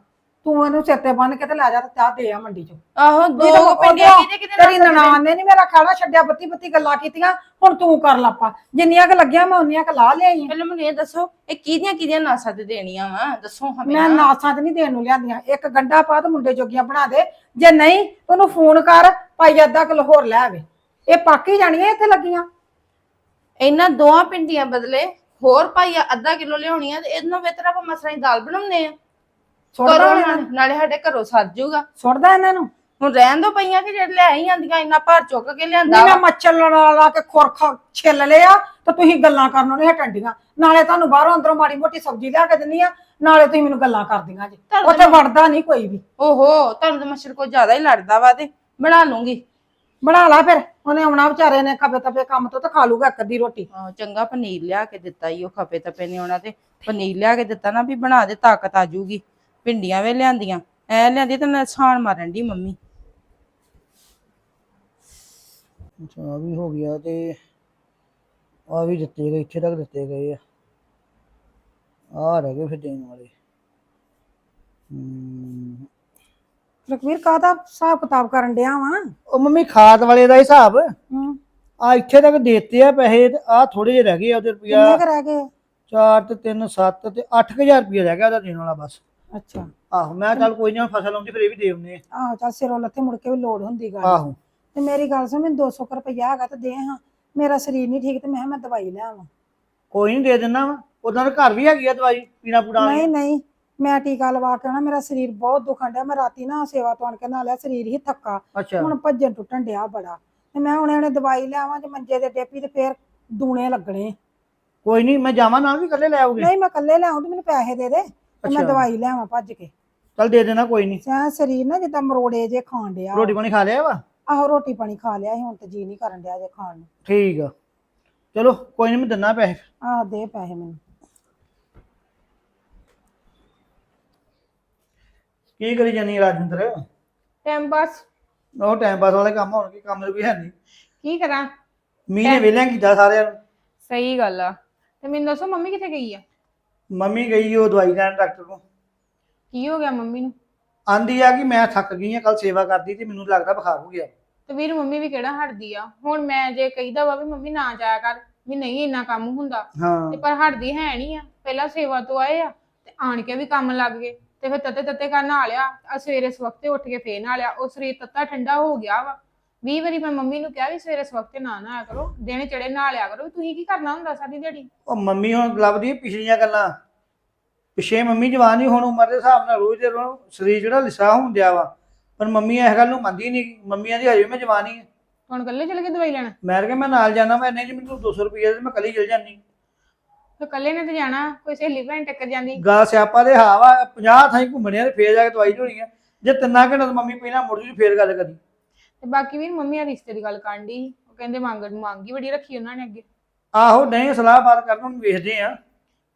ਤੂੰ ਇਹਨੂੰ ਸਿਰ ਤੇ ਬੰਨ ਕੇ ਤੇ ਲੈ ਜਾ ਤੇ ਚਾਹ ਦੇ ਆ ਮੰਡੀ ਚੋਂ। ਆਹੋ ਦੋ ਤਾਂ ਪਿੰਡੀਆਂ ਕਿਤੇ ਕਿਤੇ ਤੇਰੀ ਨਨਾਣ ਨੇ ਨਹੀਂ ਮੇਰਾ ਖਾਣਾ ਛੱਡਿਆ ਬੱਤੀ ਬੱਤੀ ਗੱਲਾਂ ਕੀਤੀਆਂ ਹੁਣ ਤੂੰ ਕਰ ਲਾਪਾ ਜਿੰਨੀਆਂ ਕ ਲੱਗਿਆ ਮੈਂ ਉਨੀਆਂ ਕ ਲਾ ਲਿਆਈ ਆਂ। ਪਹਿਲਾਂ ਮੈਨੂੰ ਇਹ ਦੱਸੋ ਇਹ ਕਿਹਦੀਆਂ ਕਿਹਦੀਆਂ ਨਾਸਾਂ ਤੇ ਦੇਣੀਆਂ ਵਾ? ਦੱਸੋ ਹਾਂ ਮੈਂ ਨਾਸਾਂ ਤੇ ਨਹੀਂ ਦੇਣ ਨੂੰ ਲਿਆਂਦੀਆਂ। ਇੱਕ ਗੰਡਾ ਪਾ ਤੇ ਮੁੰਡੇ ਜੋਗੀਆਂ ਬਣਾ ਦੇ। ਜੇ ਨਹੀਂ ਤੇ ਉਹਨੂੰ ਫੋਨ ਕਰ ਭਾਈ ਅੱਧਾ ਕਿਲੋ ਹੋਰ ਲੈ ਆਵੇ। ਇਹ ਪੱਕ ਹੀ ਜਾਣੀਆਂ ਇੱਥੇ ਲੱਗੀਆਂ। ਇਹਨਾਂ ਦੋਹਾਂ ਪਿੰਡੀਆਂ ਬਦਲੇ ਹੋਰ ਭਾਈਆ ਅੱਧਾ ਕਿਲੋ ਲਿਆਉਣੀਆਂ ਤੇ ਇਹਨਾਂ ਵਿੱਚ ਆਪਾਂ ਮਸਰਾਂ ਦੀ ਦਾਲ ਬਣਾਉਂਦੇ ਆ। ਸੁੱਟਦਾ ਕਰੋ ਇਹਨਾਂ ਨੂੰ? ਨਾਲੇ ਸਾਡੇ ਘਰੋਂ ਸਰ ਜਾਊਗਾ। ਸੁੱਟਦਾ ਇਹਨਾਂ ਨੂੰ? ਹੁਣ ਰਹਿਣ ਦੋ ਪਈਆਂ ਕਿ ਜਿਹੜੇ ਲੈ ਹੀ ਆਂਦੀਆਂ ਇੰਨਾ ਭਾਰ ਚੁੱਕ ਕੇ ਲਿਆਂਦਾ ਵਾ। ਮੱਛਰ ਲੜਾ ਲਾ ਕੇ ਖੁਰਖਾ ਛਿੱਲ ਲਿਆ ਤੇ ਤੁਸੀਂ ਗੱਲਾਂ ਕਰਨੋਂ ਨਹੀਂ ਹਟਣਡੀਆਂ ਨਾਲੇ ਤੁਹਾਨੂੰ ਬਾਹਰੋਂ ਅੰਦਰੋਂ ਮਾੜੀ ਮੋਟੀ ਸਬਜ਼ੀ ਲਿਆ ਕੇ ਦਿੰਨੀ ਆ ਨਾਲੇ ਤੁਸੀਂ ਮੈਨੂੰ ਗੱਲਾਂ ਕਰਦੀਆਂ ਜੀ। ਤੁਹਾਨੂੰ ਉੱਥੇ ਵੜਦਾ ਨਹੀਂ ਕੋਈ ਵੀ। ਓਹੋ ਤੁਹਾਨੂੰ ਤਾਂ ਮੱਛਰ ਕੋ ਜ਼ਿਆਦਾ ਹੀ ਲੜਦਾ ਵਾ ਤੇ ਬਣਾ ਲੂੰਗੀ। ਬਣਾ ਲਾ ਫਿਰ ਉਹਨੇ ਆਉਣਾ ਵਿਚਾਰੇ ਨੇ ਖੱਬੇ ਤੱਬੇ ਕੰਮ ਤੋਂ ਤਾਂ ਖਾ ਲੂਗਾ ਇੱਕ ਅੱਧੀ ਰੋਟੀ। ਆਹੋ, ਚੰਗਾ ਪਨੀਰ ਲਿਆ ਕੇ ਦਿੱਤਾ ਈ ਉਹ ਖਪੇ ਤਪੇ ਨੇ ਉਹਨਾਂ ਤੇ। ਪਨੀਰ ਲਿਆ ਕੇ ਦਿੱਤਾ ਨਾ ਵੀ ਬਣਾ ਦੇ ਤਾਕਤ ਆ ਜੂਗੀ ਭਿੰਡੀਆਂ ਵੇ ਲਿਆਂਦੀਆਂ। ਐ ਲਿਆਂਦੀ ਤੇ ਨਾਲ ਛਾਣ ਮਾਰਨ ਦੀ ਮੰਮੀ। ਅੱਛਾ ਆ ਵੀ ਹੋ ਗਿਆ ਤੇ ਆ ਵੀ ਦਿੱਤੇ ਗਏ ਇੱਥੇ ਤੱਕ ਦਿੱਤੇ ਗਏ ਆ। ਆ ਰਹਿ ਗਏ ਫਿਰ ਦੇਣ ਵਾਲੇ। ਹਮ, ਲਖਵੀਰ ਕਾਹਦਾ ਹਿਸਾਬ ਕਿਤਾਬ ਕਰਨ ਡਿਆ ਵਾਂ? ਉਹ ਮੰਮੀ ਖਾਦ ਵਾਲੇ ਦਾ ਹਿਸਾਬ। ਹੂੰ। ਆ ਇੱਥੇ ਤੱਕ ਦੇਤੇ ਆ ਪੈਸੇ ਤੇ ਆ ਥੋੜੇ ਜਿਹੇ ਰਹਿ ਗਏ ਆ ਉਹਦੇ ਰੁਪਿਆ ਕਿੰਨੇ ਕੁ ਰਹਿ ਗਏ? 4 ਤੇ 3 7 ਤੇ 8000 ਰੁਪਇਆ ਰਹਿ ਗਿਆ ਉਹਦਾ ਦੇਣ ਵਾਲਾ ਬਸ। ਅੱਛਾ। ਆਹੋ ਮੈਂ ਕਿਹਾ ਚੱਲ ਕੋਈ ਨਹੀਂ ਫਸਲ ਆਉਂਦੀ ਫਿਰ ਇਹ ਵੀ ਦੇ ਆਉਂਦੇ ਆ। ਆਹੋ ਚੱਲ ਸਿਰੋਂ ਲੱਥੇ ਮੁੜ ਕੇ ਵੀ ਲੋੜ ਹੁੰਦੀ ਗੱਲ। ਆਹੋ। ਤੇ ਮੇਰੀ ਗੱਲ ਸੁਣ ਮੈਨੂੰ 200 ਕੁ ਰੁਪਈਆ ਹੈਗਾ ਤੇ ਦੇ ਹਾਂ। ਮੇਰਾ ਸਰੀਰ ਨਹੀਂ ਠੀਕ ਤੇ ਮੈਂ ਕਿਹਾ ਮੈਂ ਦਵਾਈ ਲੈ ਆਵਾਂ। ਕੋਈ ਨਹੀਂ ਦੇ ਦਿੰਦਾ ਵਾ। ਉਦਾਂ ਤਾਂ ਘਰ ਵੀ ਹੈਗੀ ਆ ਦਵਾਈ ਪੀਣਾ ਪੂਣਾ। ਨਹੀਂ ਨਹੀਂ। ਮੈਂ ਟੀਕਾ ਲਵਾ ਕੇ ਆਉਣਾ ਮੇਰਾ ਸਰੀਰ ਬਹੁਤ ਦੁਖਣ ਡਿਆ। ਮੈਂ ਰਾਤੀ ਨਾ ਸੇਵਾ ਤੋਂ ਆਣ ਕੇ ਨਾ ਲਿਆ ਸਰੀਰ ਹੀ ਥੱਕਾ। ਅੱਛਾ। ਹੁਣ ਭੱਜਣ ਟੁੱਟਣ ਡਿਆ ਬੜਾ। ਤੇ ਮੈਂ ਹੁਣੇ ਹੁਣੇ ਦਵਾਈ ਲਿਆਵਾਂ ਤੇ ਮੰਜੇ ਦੇ ਡੇਪੀ ਤੇ ਫੇਰ ਦੂਣੇ ਲੱਗਣੇ। ਕੋਈ ਨਹੀਂ ਮੈਂ ਜਾਵਾਂ ਨਾਲ ਵੀ ਇਕੱਲੇ ਲੈ ਆਉਗੇ ਨਹੀਂ ਮੈਂ ਇਕੱਲੇ ਲਿਆਉਂ ਤੇ ਮੈਨੂੰ ਪੈਸੇ ਦੇ ਦੇ। ਤੇ ਮੈਂ। ਦਵਾਈ ਲਿਆਵਾਂ ਭੱਜ ਕੇ। ਚੱਲ ਦੇ ਦੇਣਾ ਕੋਈ ਨਹੀਂ। ਸਿਆ ਸਰੀਰ ਨਾ ਜਿੱਦਾਂ ਮਰੋੜੇ ਜੇ ਖਾਣ ਡਿਆ। ਰੋਟੀ ਪਾਣੀ ਖਾ ਲਿਆ ਵਾ? ਆਹੋ ਰੋਟੀ ਪਾਣੀ ਖਾ ਲਿਆ ਸੀ ਹੁਣ ਤੇ ਜੀ ਨਹੀਂ ਕਰਨ ਡਿਆ ਜੇ ਖਾਣ ਨੂੰ। ਠੀਕ ਆ। ਚਲੋ ਕੋਈ ਨਹੀਂ ਮੈਂ ਦਿੰਦਾ ਪੈਸੇ। ਆਹ ਦੇ ਪੈਸੇ ਮੈਨੂੰ। ਕੀ ਕਰੀ ਜਾਨੀ ਰਾਜਿੰਦਰ? ਟਾਈਮ ਪਾਸ ਉਹ ਟਾਈਮ ਪਾਸ ਵਾਲੇ ਕੰਮ ਹੋਣਗੇ ਕੰਮ ਕੋਈ ਹੈ ਨਹੀਂ ਕੀ ਕਰਾਂ? ਮੀਂਹ ਨੇ ਵੇਲਿਆਂ ਕੀਤਾ ਸਾਰਿਆਂ ਨੂੰ। ਸਹੀ ਗੱਲ ਆ। ਤੇ ਮੈਨੂੰ ਦੱਸੋ ਮੰਮੀ ਕਿੱਥੇ ਗਈ ਆ? ਮੰਮੀ ਗਈ ਉਹ ਦਵਾਈ ਲੈਣ ਡਾਕਟਰ ਕੋਲ। ਕੀ ਹੋ ਗਿਆ ਮੰਮੀ ਨੂੰ? ਆਂਦੀ ਆ ਕਿ ਮੈਂ ਥੱਕ ਗਈ ਆ ਕੱਲ ਸੇਵਾ ਕਰਦੀ ਤੇ ਮੈਨੂੰ ਲੱਗਦਾ ਬੁਖਾਰ ਹੋ ਗਿਆ। ਤੇ ਵੀਰ ਮੰਮੀ ਵੀ ਕਿਹੜਾ ਹਟਦੀ ਆ? ਹੁਣ ਮੈਂ ਜੇ ਕਹੀਦਾ ਵਾ ਵੀ ਮੰਮੀ ਨਾ ਜਾਇਆ ਕਰ ਵੀ ਨਹੀਂ ਇੰਨਾ ਕੰਮ ਹੁੰਦਾ। ਹਾਂ। ਤੇ ਪਰ ਹਟਦੀ ਹੈ ਨਹੀਂ ਆ। ਪਹਿਲਾਂ ਸੇਵਾ ਤੋਂ ਆਏ ਆ ਤੇ ਆਣ ਕੇ ਵੀ ਕੰਮ ਲੱਗ ਗਏ। ਤੇ ਫਿਰ ਤੱਤੇ ਤੱਤੇ ਕਰ ਨਹਾ ਲਿਆ। ਆ ਸਵੇਰੇ ਸਵਖਤੇ ਉੱਠ ਕੇ ਫੇਰ ਨਹਾ ਲਿਆ। ਉਹ ਸਰੀਰ ਤੱਤਾ ਠੰਡਾ ਹੋ ਗਿਆ ਵਾ। 20 ਵਾਰੀ ਮੈਂ ਮੰਮੀ ਨੂੰ ਕਿਹਾ ਵੀ ਸਵੇਰੇ ਸਵਖਤੇ ਨਾ ਨਹਾਇਆ ਕਰੋ ਦਿਨ ਚੜੇ ਨਹਾ ਲਿਆ ਕਰੋ ਵੀ ਤੁਸੀਂ ਕੀ ਕਰਨਾ ਹੁੰਦਾ ਸਾਰੀ ਦਿਹਾੜੀ? ਉਹ ਮੰਮੀ ਹੁਣ ਲੱਭਦੀ ਪਿਛਲੀਆਂ ਗੱਲਾਂ। ਪਿਛੇ ਮੰਮੀ ਜਵਾਨ ਹੀ ਹੁਣ ਉਮਰ ਦੇ ਹਿਸਾਬ ਨਾਲ ਰੋਜ਼ ਦੇ ਰੋਜ਼ ਸਰੀਰ ਜਿਹੜਾ ਲਿਸਾ ਹੋਣ ਦਿਆ ਵਾ। ਪਰ ਮੰਮੀ ਇਸ ਗੱਲ ਨੂੰ ਮੰਨਦੀ ਨਹੀਂ ਮੰਮੀਆਂ ਦੀ ਹਜੇ ਮੈਂ ਜਵਾਨ ਹੀ ਆ। ਹੁਣ ਇਕੱਲੇ ਚਲੇ ਗਏ ਦਵਾਈ ਲੈਣ? ਮੈਂ ਕਿਹਾ ਮੈਂ ਨਾਲ ਜਾਣਾ ਮੈਂ ਨਹੀਂ ਜੀ ਮੈਨੂੰ 200 ਰੁਪਏ ਦੇ ਮੈਂ ਕੱਲੀ ਚਲ ਜਾਂਦੀ। ਤੇ ਇਕੱਲੇ ਨੇ ਤੇ ਜਾਣਾ ਕੋਈ ਸਹੇਲੀ ਭੈਣ ਟੱਕਰ ਜਾਂਦੀ? ਗਾ ਸਿਆਪਾ ਦੇ ਹਾਂ ਵਾ 50 ਥਾਈ ਘੁੰਮਣੇ ਆ ਤੇ ਫੇਰ ਜਾ ਕੇ ਦਵਾਈ ਢੋਣੀ ਆ। ਜੇ ਤਿੰਨਾਂ ਘੰਟੇ ਤੋਂ ਮੰਮੀ ਪਹਿਲਾਂ ਮੁੜ ਜੂ ਫੇਰ ਗੱਲ ਕਰੀ ਤੇ ਬਾਕੀ ਵੀ ਮੰਮੀ ਆ ਰਿਸ਼ਤੇ ਦੀ ਗੱਲ ਕਰਨ ਦੀ ਉਹ ਕਹਿੰਦੇ ਮੰਗ ਮੰਗੀ ਬੜੀ ਰੱਖੀ ਉਹਨਾਂ ਨੇ ਅੱਗੇ। ਆਹੋ ਨਹੀਂ ਸਲਾਹ ਬਾਤ ਕਰਨ ਨੂੰ ਵੇਖਦੇ ਆ।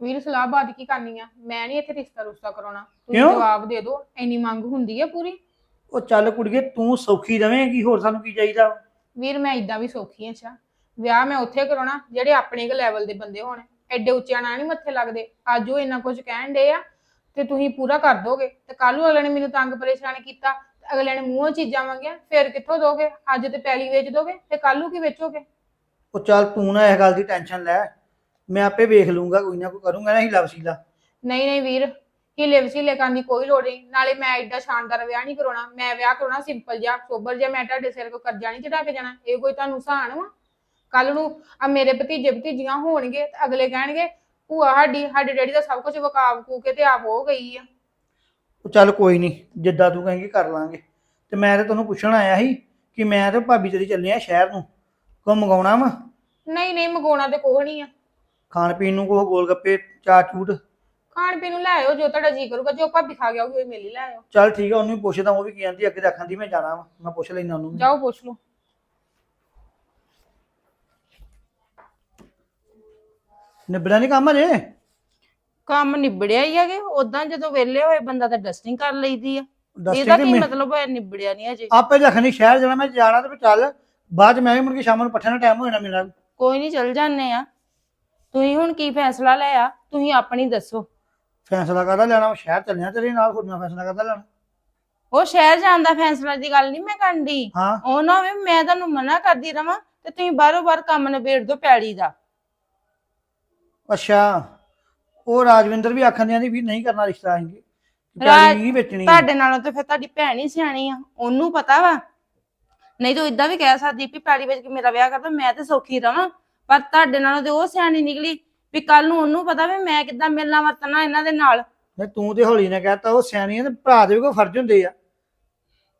ਵੀਰ ਸਲਾਹ ਬਾਤ ਕੀ ਕਰਨੀ ਆ? ਮੈਂ ਨਹੀਂ ਇੱਥੇ ਰਿਸ਼ਤਾ ਰੁਸ਼ਤਾ ਕਰਾਉਣਾ। ਤੁਸੀਂ ਕਿਉਂ? ਜਵਾਬ ਦੇ ਦਿਓ ਇੰਨੀ ਮੰਗ ਹੁੰਦੀ ਆ ਪੂਰੀ? ਉਹ ਚੱਲ ਕੁੜੀਏ ਤੂੰ ਸੌਖੀ ਰਵੇਂਗੀ ਹੋਰ ਸਾਨੂੰ ਕੀ ਚਾਹੀਦਾ? ਵੀਰ ਮੈਂ ਇਦਾਂ ਵੀ ਸੌਖੀ ਆ ਚਾ ਵਿਆਹ ਮੈਂ ਉੱਥੇ ਕਰਾਉਣਾ ਜਿਹੜੇ ਆਪਣੇ ਕੁ ਲੈਵਲ ਦੇ ਬੰਦੇ ਹੋਣ। ਐਡੇ ਉੱਚਿਆਂ ਨਾਲ ਨਹੀਂ ਮੱਥੇ ਲੱਗਦੇ। ਅੱਜ ਉਹ ਇੰਨਾ ਕੁਝ ਕਹਿਣ ਡੇ ਆ ਤੇ ਤੁਸੀਂ ਪੂਰਾ ਕਰ ਦੋਗੇ। ਤੇ ਕੱਲ ਨੂੰ ਅਗਲੇ ਨੇ ਮੈਨੂੰ ਤੰਗ ਪਰੇਸ਼ਾਨ ਕੀਤਾ ਅਗਲੇ ਨੇ ਮੂੰਹੋਂ ਚੀਜ਼ਾਂ ਮੰਗੀਆਂ ਫਿਰ ਕਿੱਥੋਂ ਦੋਗੇ? ਅੱਜ ਤੇ ਪੈਲੀ ਵੇਚ ਦੋਗੇ ਤੇ ਕੱਲ ਨੂੰ ਕੀ ਵੇਚੋਗੇ? ਉਹ ਚੱਲ ਤੂੰ ਨਾ ਇਸ ਗੱਲ ਦੀ ਟੈਨਸ਼ਨ ਲੈ। ਮੈਂ ਆਪੇ ਵੇਖ ਲੂੰਗਾ ਕੋਈ ਨਾ ਕੋਈ ਕਰੂੰਗਾ ਨਾ ਹੀ ਲਵਸੀਲਾ ਨਹੀਂ ਨਹੀਂ ਵੀਰ ਹੀਲੇ ਵਸੀਲੇ ਕਰਨ ਦੀ ਕੋਈ ਲੋੜ ਨਹੀਂ। ਨਾਲੇ ਮੈਂ ਐਡਾ ਸ਼ਾਨਦਾਰ ਵਿਆਹ ਨਹੀਂ ਕਰਾਉਣਾ। ਮੈਂ ਵਿਆਹ ਕਰਾਉਣਾ ਸਿੰਪਲ ਜਿਹਾ ਸੋਬਰ ਜਿਹਾ ਮੈਂ ਤੁਹਾਡੇ ਸਿਰ ਕੋ ਕਰਜ਼ਾ ਨਹੀਂ ਚੜਾ ਕੇ ਜਾਣਾ। ਇਹ ਕੋਈ ਤੁਹਾਨੂੰ ਸਹਾਨ ਵਾ? ਕੱਲ ਨੂੰ ਆ ਮੇਰੇ ਭਤੀਜੇ ਭਤੀਜੀਆਂ ਹੋਣਗੇ ਤੇ ਅਗਲੇ ਕਹਿਣਗੇ ਭੂਆ ਸਾਡੀ ਸਾਡੇ ਡੈਡੀ ਦਾ ਸਭ ਕੁਝ ਵਕਾਵ ਕੂ ਕੇ ਤੇ ਆਪ ਹੋ ਗਈ ਆ। ਉਹ ਚੱਲ ਕੋਈ ਨਹੀਂ ਜਿੱਦਾਂ ਤੂੰ ਕਹੇਂਗੀ ਕਰ ਲਾਂਗੇ। ਤੇ ਮੈਂ ਤੇ ਤੈਨੂੰ ਪੁੱਛਣ ਆਇਆ ਸੀ ਕਿ ਮੈਂ ਤੇ ਭਾਬੀ ਤੇਰੀ ਚੱਲੇ ਆ ਸ਼ਹਿਰ ਨੂੰ ਕੋ ਮੰਗਾਉਣਾ ਵਾ? ਨਹੀਂ ਨਹੀਂ ਮਗਾਉਣਾ ਤੇ ਕੋਹ ਨਹੀਂ ਆ। ਖਾਣ ਪੀਣ ਨੂੰ ਕੋ ਗੋਲ ਗੱਪੇ ਚਾਟ? ਚੂਟ ਖਾਣ ਪੀਣ ਨੂੰ ਲੈ ਆਇਓ ਜੋ ਤੁਹਾਡਾ ਜੀ ਕਰੂਗਾ ਜੋ ਭਾਬੀ ਖਾ ਗਿਆ ਉਹ ਮੇਲੀ ਲੈ ਆਇਓ। ਚੱਲ ਠੀਕ ਆ ਉਹਨੂੰ ਵੀ ਪੁੱਛਦਾ ਉਹ ਵੀ ਕੀ ਕਹਿੰਦੀ ਅੱਗੇ ਰੱਖਣ ਦੀ ਮੈਂ ਜਾਣਾ ਵਾ ਮੈਂ ਪੁੱਛ ਲੈਣਾ ਉਹਨੂੰ ਵੀ। ਜਾਓ ਪੁੱਛ ਲਓ। ਨਿਬੜਿਆ ਨਹੀਂ ਕੰਮ ਅਜੇ ਕੰਮ ਨਿਬੜਿਆ ਹੀ ਹੈਗੇ ਉਦਾਂ ਜਦੋਂ ਵਿਹਲੇ ਹੋਏ ਬੰਦਾ ਤਾਂ ਡਸਟਿੰਗ ਕਰ ਲਈਦੀ ਆ। ਇਹਦਾ ਕੇ ਮਤਲਬ ਹੈ ਨਿਬੜਿਆ ਨਹੀਂ ਅਜੇ। ਆਪੇ ਰੱਖਣੀ ਸ਼ਹਿਰ ਜਾਣਾ ਮੈਂ ਜਾਣਾ ਤੇ ਚੱਲ। ਬਾਅਦ ਮੈਂ ਵੀ ਮੁੜ ਕੇ ਸ਼ਾਮ ਨੂੰ ਪੱਠਿਆਂ ਦਾ ਟਾਈਮ ਹੋ ਜਾਣਾ ਮੇਰਾ। ਕੋਈ ਨਹੀਂ ਚੱਲ ਜਾਂਦੇ ਆ। ਤੁਸੀਂ ਹੁਣ ਕੀ ਫੈਸਲਾ ਲਿਆ? ਤੁਸੀਂ ਆਪਣੀ ਦੱਸੋ। ਫੈਸਲਾ ਕਰਦਾ ਲੈਣਾ? ਸ਼ਹਿਰ ਚੱਲਿਆ ਤੇਰੇ ਨਾਲ ਹੋਰ ਮੈਂ ਫੈਸਲਾ ਕਰਦਾ ਲੈਣਾ? ਉਹ ਸ਼ਹਿਰ ਜਾਣ ਦਾ ਫੈਸਲਾ ਦੀ ਗੱਲ ਨਹੀਂ ਮੈਂ ਕਰਦੀ। ਉਹ ਨਾ ਹੋਵੇ ਮੈਂ ਤੁਹਾਨੂੰ ਮਨਾ ਕਰਦੀ ਰਵਾਂ ਤੇ ਤੁਸੀਂ ਬਾਰੋ ਬਾਰ ਕੰਮ ਨਿਬੇੜ ਦੋ ਪੈੜੀ ਦਾ। ਅੱਛਾ। ਉਹ ਰਾਜਵਿੰਦਰ ਵੀ ਆਖਣ ਦੀ ਵੀ ਨਹੀਂ ਕਰਨਾ ਰਿਸ਼ਤਾ ਅਸੀਂ। ਰਾਜ- ਪੈਲੀ ਨਹੀਂ ਵੇਚਣੀ। ਤੁਹਾਡੇ ਨਾਲੋਂ ਤੇ ਫਿਰ ਤੁਹਾਡੀ ਭੈਣ ਹੀ ਸਿਆਣੀ ਆ ਉਹਨੂੰ ਪਤਾ ਵਾ। ਨਹੀਂ ਤਾਂ ਇਦਾਂ ਵੀ ਕਹਿ ਸਕਦੀ ਵੀ ਪੈੜੀ ਵਿੱਚ ਕੇ ਮੇਰਾ ਵਿਆਹ ਕਰ ਦੋ ਮੈਂ ਤੇ ਸੌਖੀ ਰਵਾਂ। ਪਰ ਤੁਹਾਡੇ ਨਾਲੋਂ ਤੇ ਉਹ ਸਿਆਣੀ ਨਿਕਲੀ ਵੀ ਕੱਲ ਨੂੰ ਉਹਨੂੰ ਪਤਾ ਵੀ ਮੈਂ ਕਿੱਦਾਂ ਮਿਲਣਾ ਵਰਤਣਾ ਇਹਨਾਂ ਦੇ ਨਾਲ। ਨਹੀਂ ਤੂੰ ਤੇ ਹੌਲੀ ਨੇ ਕਹਿਤਾ ਉਹ ਸਿਆਣੀ ਆ ਤੇ ਭਰਾ ਦੇ ਵੀ ਕੋਈ ਫਰਜ਼ ਹੁੰਦੇ ਆ।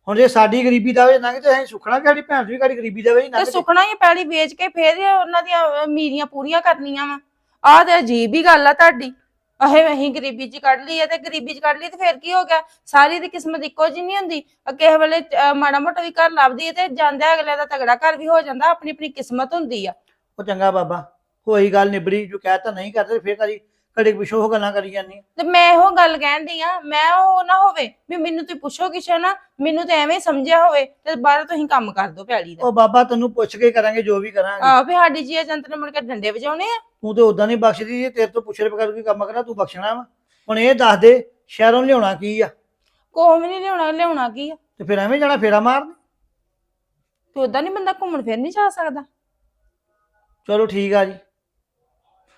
ਹੁਣ ਜੇ ਸਾਡੀ ਗਰੀਬੀ ਦਾ ਵੇ ਨਾ ਤੇ ਅਸੀਂ ਸੁਖਣਾ ਕਿ ਸਾਡੀ ਭੈਣ ਦੀ ਵੀ ਸਾਡੀ ਗਰੀਬੀ ਦਾ ਵੇ ਨਾ ਤੇ ਸੁਖਣਾ ਹੀ ਪੈੜੀ ਵੇਚ ਕੇ ਫੇਰ ਹੀ ਉਹਨਾਂ ਦੀਆਂ ਅਮੀਰੀਆਂ ਪੂਰੀਆਂ ਕਰਨੀਆਂ ਵਾ। ਆਹ ਤੇ ਅਜੀਬ ਹੀ ਗੱਲ ਆ ਤੁਹਾਡੀ। ਅਹੇ ਅਸੀਂ ਗਰੀਬੀ ਚ ਕੱਢ ਲਈ ਆ ਤੇ ਗਰੀਬੀ ਚ ਕੱਢ ਲਈ ਤੇ ਫੇਰ ਕੀ ਹੋ ਗਿਆ? ਸਾਰੀ ਦੀ ਕਿਸਮਤ ਇੱਕੋ ਜਿਹੀ ਨਹੀਂ ਹੁੰਦੀ। ਅਹ ਕਿਸੇ ਵੇਲੇ, ਅਹ ਮਾੜਾ ਮੋਟਾ ਵੀ ਘਰ ਲੱਭਦੀ ਹੈ ਤੇ ਜਾਂਦਾ ਅਗਲੇ ਦਾ ਤਗੜਾ ਘਰ ਵੀ ਹੋ ਜਾਂਦਾ ਆਪਣੀ ਆਪਣੀ ਕਿਸਮਤ ਹੁੰਦੀ ਆ। ਉਹ ਚੰਗਾ ਬਾਬਾ ਹੋਈ ਗੱਲ ਨਿਬੜੀ ਜੋ ਕਹਿਤਾ ਨਹੀਂ ਕਰਦੇ, ਫੇਰ ਕਦੀ ਕਦੇ ਪਿਛੋ ਉਹ ਗੱਲਾਂ ਕਰੀ ਜਾਂਦੀ ਆ। ਤੇ ਮੈਂ ਇਹੋ ਗੱਲ ਡਈ ਆ ਮੈਂ ਉਹ ਨਾ ਹੋਵੇ ਵੀ ਮੈਨੂੰ ਤੁਸੀਂ ਪੁੱਛੋ ਕਿਸੇ ਨਾ ਮੈਨੂੰ ਤੇ ਐਵੇਂ ਸਮਝਿਆ ਹੋਵੇ ਤੇ ਬਾਹਰ ਤੁਸੀਂ ਕੰਮ ਕਰ ਦੋ ਪੈੜੀ ਦਾ। ਉਹ ਬਾਬਾ ਤੈਨੂੰ ਪੁੱਛ ਕੇ ਕਰਾਂਗੇ ਜੋ ਵੀ ਕਰਾਂਗੇ। ਆਹ ਵੀ ਸਾਡੀ ਜੀ ਜੰਤ ਨੇ ਮੁੜ ਕੇ ਡੰਡੇ ਵਜਾਉਣੇ ਆ। ਤੂੰ ਤੇ ਉਦਾਂ ਨਹੀਂ ਬਖਸ਼ਦੀ ਜੇ ਤੇਰੇ ਤੋਂ ਪੁੱਛਰੇ ਬਗੈਰ ਕੋਈ ਕੰਮ ਕਰਨਾ ਤੂੰ ਬਖਸ਼ਣਾ ਵਾ। ਹੁਣ ਇਹ ਦੱਸ ਦੇ ਸ਼ਹਿਰੋਂ ਲਿਆਉਣਾ ਕੀ ਆ? ਕੋਹ ਵੀ ਨਹੀਂ ਲਿਆਉਣਾ ਲਿਆਉਣਾ ਕੀ ਆ? ਤੇ ਫਿਰ ਐਵੇਂ ਜਾਣਾ ਫੇਰਾ ਮਾਰਨ? ਤੇ ਉਦਾਂ ਨਹੀਂ ਬੰਦਾ ਘੁੰਮਣ ਫਿਰ ਨਹੀਂ ਜਾ ਸਕਦਾ। ਚਲੋ ਠੀਕ ਆ ਜੀ।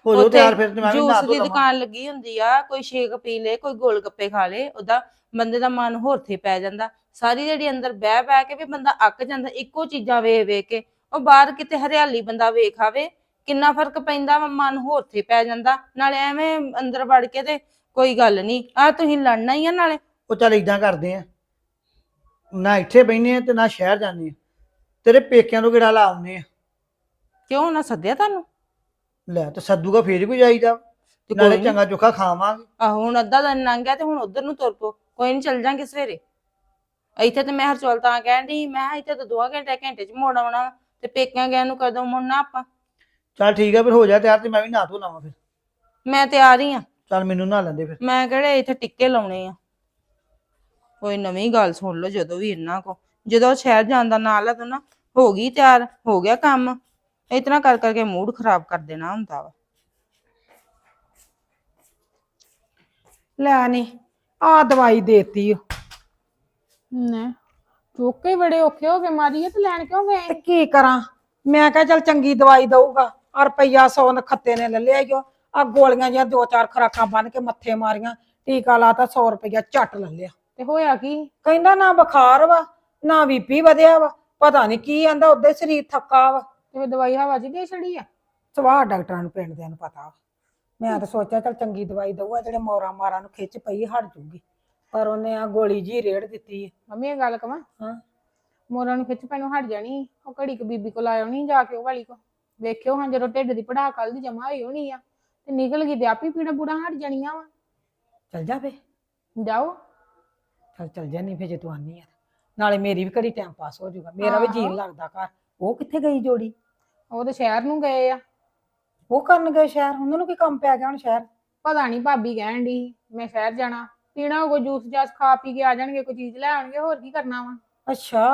ਹੋ ਜਾਓ ਤਿਆਰ ਫਿਰ ਤੇ ਮੈਂ ਵੀ ਜੂਸ ਦੀ ਦੁਕਾਨ ਲੱਗੀ ਹੁੰਦੀ ਆ ਕੋਈ ਸ਼ੇਕ ਪੀ ਲੇ ਕੋਈ ਗੋਲ ਗੱਪੇ ਖਾ ਲੇ ਉਹਦਾ ਬੰਦੇ ਦਾ ਮਨ ਹੋਰ ਥੇ ਪੈ ਜਾਂਦਾ। ਸਾਰੀ ਜਿਹੜੀ ਅੰਦਰ ਬਹਿ ਬਹਿ ਕੇ ਵੀ ਬੰਦਾ ਅੱਕ ਜਾਂਦਾ ਇੱਕੋ ਚੀਜ਼ਾਂ ਵੇਖ ਵੇਖ ਕੇ। ਉਹ ਬਾਹਰ ਕਿਤੇ ਹਰਿਆਲੀ ਬੰਦਾ ਵੇਖ ਆਵੇ ਕਿੰਨਾ ਫ਼ਰਕ ਪੈਂਦਾ ਵਾ ਮਨ ਹੋਰ ਥੇ ਪੈ ਜਾਂਦਾ। ਨਾਲੇ ਐਵੇਂ ਅੰਦਰ ਵੜ ਕੇ ਤੇ ਕੋਈ ਗੱਲ ਨਹੀਂ ਆ ਤੁਸੀਂ ਲੜਨਾ ਹੀ ਆ ਨਾਲੇ। ਉਹ ਚੱਲ ਇਦਾਂ ਕਰਦੇ ਆ। ਨਾ ਇੱਥੇ ਬੈਨੇ ਆ ਤੇ ਨਾ ਸ਼ਹਿਰ ਜਾਂਦੇ ਆ। ਤੇਰੇ ਪੇਕਿਆਂ ਨੂੰ ਕਿਹੜਾ ਲਾ ਆਉਂਦੇ ਆ? ਕਿਉਂ ਨਾ ਸੱਦਿਆ ਤੁਹਾਨੂੰ? ਲੈ ਤੇ ਸੱਦੂਗਾ ਫੇਰ ਕੋਈ ਜਾਈਦਾ। ਤੇ ਨਾਲੇ ਕੋਈ ਨੀ। ਚੰਗਾ ਚੋਖਾ ਖਾਵਾਂਗੇ। ਆਹੋ ਹੁਣ ਅੱਧਾ ਦਿਨ ਲੰਘ ਗਿਆ ਤੇ ਹੁਣ ਉਧਰ ਨੂੰ ਤੁਰ ਪੋ ਕੋਈ ਨਹੀਂ ਚੱਲ ਜਾਾਂਗੇ ਸਵੇਰੇ। ਇੱਥੇ ਤੇ ਮੈਂ ਹਰਚੋਲ ਤਾਂ ਕਹਿਣ ਡਈ ਮੈਂ ਕਿਹਾ ਇੱਥੇ ਤਾਂ ਦੋ ਘੰਟੇ ਘੰਟੇ ਚ ਮੋੜ ਆਉਣਾ ਵਾ, ਤੇ ਪੇਕਿਆਂ ਗਿਆ ਨੂੰ ਕਦੋਂ ਮੁੜਨਾ ਆਪਾਂ? ਚੱਲ ਠੀਕ ਆ ਫਿਰ ਹੋ ਜਾ ਤਿਆਰ ਤੇ ਮੈਂ ਵੀ ਨਹਾ ਧੋ ਲਵਾਂ ਫਿਰ। ਮੈਂ ਤਿਆਰ ਹੀ ਆ। ਚੱਲ ਮੈਨੂੰ ਨਹਾ ਲੈਂਦੇ ਫਿਰ। ਮੈਂ ਕਿਹੜੇ ਇੱਥੇ ਟਿੱਕੇ ਲਾਉਣੇ ਆ। ਕੋਈ ਨਵੀਂ ਗੱਲ ਸੁਣ ਲਓ ਜਦੋਂ ਵੀ ਇਹਨਾਂ ਕੋ। ਜਦੋਂ ਸ਼ਹਿਰ ਜਾਣ ਦਾ ਨਾਲ ਆ ਤਾਂ ਨਾ ਹੋ ਗਈ ਤਿਆਰ ਹੋ ਗਿਆ ਕੰਮ। ਇਤਨਾ ਕਰ ਕਰਕੇ ਮੂਡ ਖਰਾਬ ਕਰ ਦੇਣਾ ਹੁੰਦਾ ਵਾ। ਲੈ ਨੀ ਆ ਦਵਾਈ ਦੇਤੀ ਓ। ਨੇ ਚੁੱਕ ਬੜੇ ਔਖੇ ਹੋ ਕੇ ਮਾਰੀਏ ਤੇ ਲੈਣ ਕਿਉਂ ਗਏ? ਤੇ ਕੀ ਕਰਾਂ? ਮੈਂ ਕਿਹਾ ਚੱਲ ਚੰਗੀ ਦਵਾਈ ਦਊਗਾ ਆ ਰੁਪਈਆ 100 ਨਖੱਤੇ ਨੇ ਲੈ ਲਿਆ ਈਓ ਆ ਗੋਲੀਆਂ ਜਿਹੀਆਂ ਦੋ ਚਾਰ ਖਰਾਕਾਂ ਬੰਨ ਕੇ ਮੱਥੇ ਮਾਰੀਆਂ ਟੀਕਾ ਲਾਤਾ 100 ਰੁਪਈਆ ਝੱਟ ਲੈ ਲਿਆ। ਤੇ ਹੋਇਆ ਕੀ? ਕਹਿੰਦਾ ਨਾ ਬੁਖਾਰ ਵਾ ਨਾ ਬੀਪੀ ਵਧਿਆ ਵਾ ਪਤਾ ਨਹੀਂ ਕੀ ਆਂਦਾ ਉਹਦੇ ਸਰੀਰ ਥੱਕਾ ਵਾ। ਤੇ ਫਿਰ ਦਵਾਈ ਹਵਾ ਚ ਦੇ ਛੜੀ ਆ? ਸਵਾਹ ਡਾਕਟਰਾਂ ਨੂੰ ਪਿੰਡ ਦਿਆਂ ਨੂੰ ਪਤਾ ਮੈਂ ਤਾਂ ਸੋਚਿਆ ਚੱਲ ਚੰਗੀ ਦਵਾਈ ਦਊਗਾ ਜਿਹੜੇ ਮੋਰਾ ਮਾਰਾਂ ਨੂੰ ਖਿੱਚ ਪਈ ਹਟ ਜੂਗੀ। ਪਰ ਉਹਨੇ ਆ ਗੋਲੀ ਜੀ ਰੇੜ ਦਿੱਤੀ ਹੈ ਮੰਮੀ ਇਹ ਗੱਲ ਕਵਾਂ? ਹਾਂ। ਮੋਰਾਂ ਨੂੰ ਖਿੱਚ ਪੈਣੋਂ ਹਟ ਜਾਣੀ ਉਹ ਘੜੀ ਕੁ ਬੀਬੀ ਕੋਲ ਆਇਓ ਨਹੀਂ ਜਾ ਕੇ ਉਹ ਵਾਲੀ ਕੋ ਵੇਖਿਓ ਹਾਂ ਜਦੋਂ ਢਿੱਡ ਦੀ ਪੜਾ ਕੱਲ ਦੀ ਜਮਾ ਹੋਈ ਹੋਣੀ ਆ ਤੇ ਨਿਕਲ ਗਈ ਤੇ ਆਪੀ ਪੀੜਾ ਬੁੜਾ ਹਟ ਜਾਣੀਆਂ ਵਾ। ਚੱਲ ਜਾ ਫੇ। ਜਾਓ। ਚੱਲ ਚੱਲ ਜਾ ਨਹੀਂ ਫੇ ਜੇ ਤੂੰ ਆਨੀ ਆ ਨਾਲੇ ਮੇਰੀ ਵੀ ਘੜੀ ਟਾਈਮ ਪਾਸ ਹੋ ਜਾਊਗਾ। ਮੇਰਾ ਵੀ ਜੀਣ। ਲੱਗਦਾ ਘਰ। ਉਹ ਕਿੱਥੇ ਗਈ ਜੋੜੀ? ਉਹ ਤੇ ਸ਼ਹਿਰ ਨੂੰ ਗਏ ਆ। ਉਹ ਕਰਨ ਗਏ ਸ਼ਹਿਰ? ਉਹਨਾਂ ਨੂੰ ਕੀ ਕੰਮ ਪੈ ਗਿਆ ਹੁਣ ਸ਼ਹਿਰ? ਪਤਾ ਨਹੀਂ ਭਾਬੀ ਕਹਿਣ ਦੀ ਮੈਂ ਸ਼ਹਿਰ ਜਾਣਾ। ਪੀਣਾ ਕੋਈ ਜੂਸ ਜਾਸ ਖਾ ਪੀ ਕੇ ਆ ਜਾਣਗੇ ਕੋਈ ਚੀਜ਼ ਲੈ ਆਉਣਗੇ ਹੋਰ ਕੀ ਕਰਨਾ ਵਾ? ਅੱਛਾ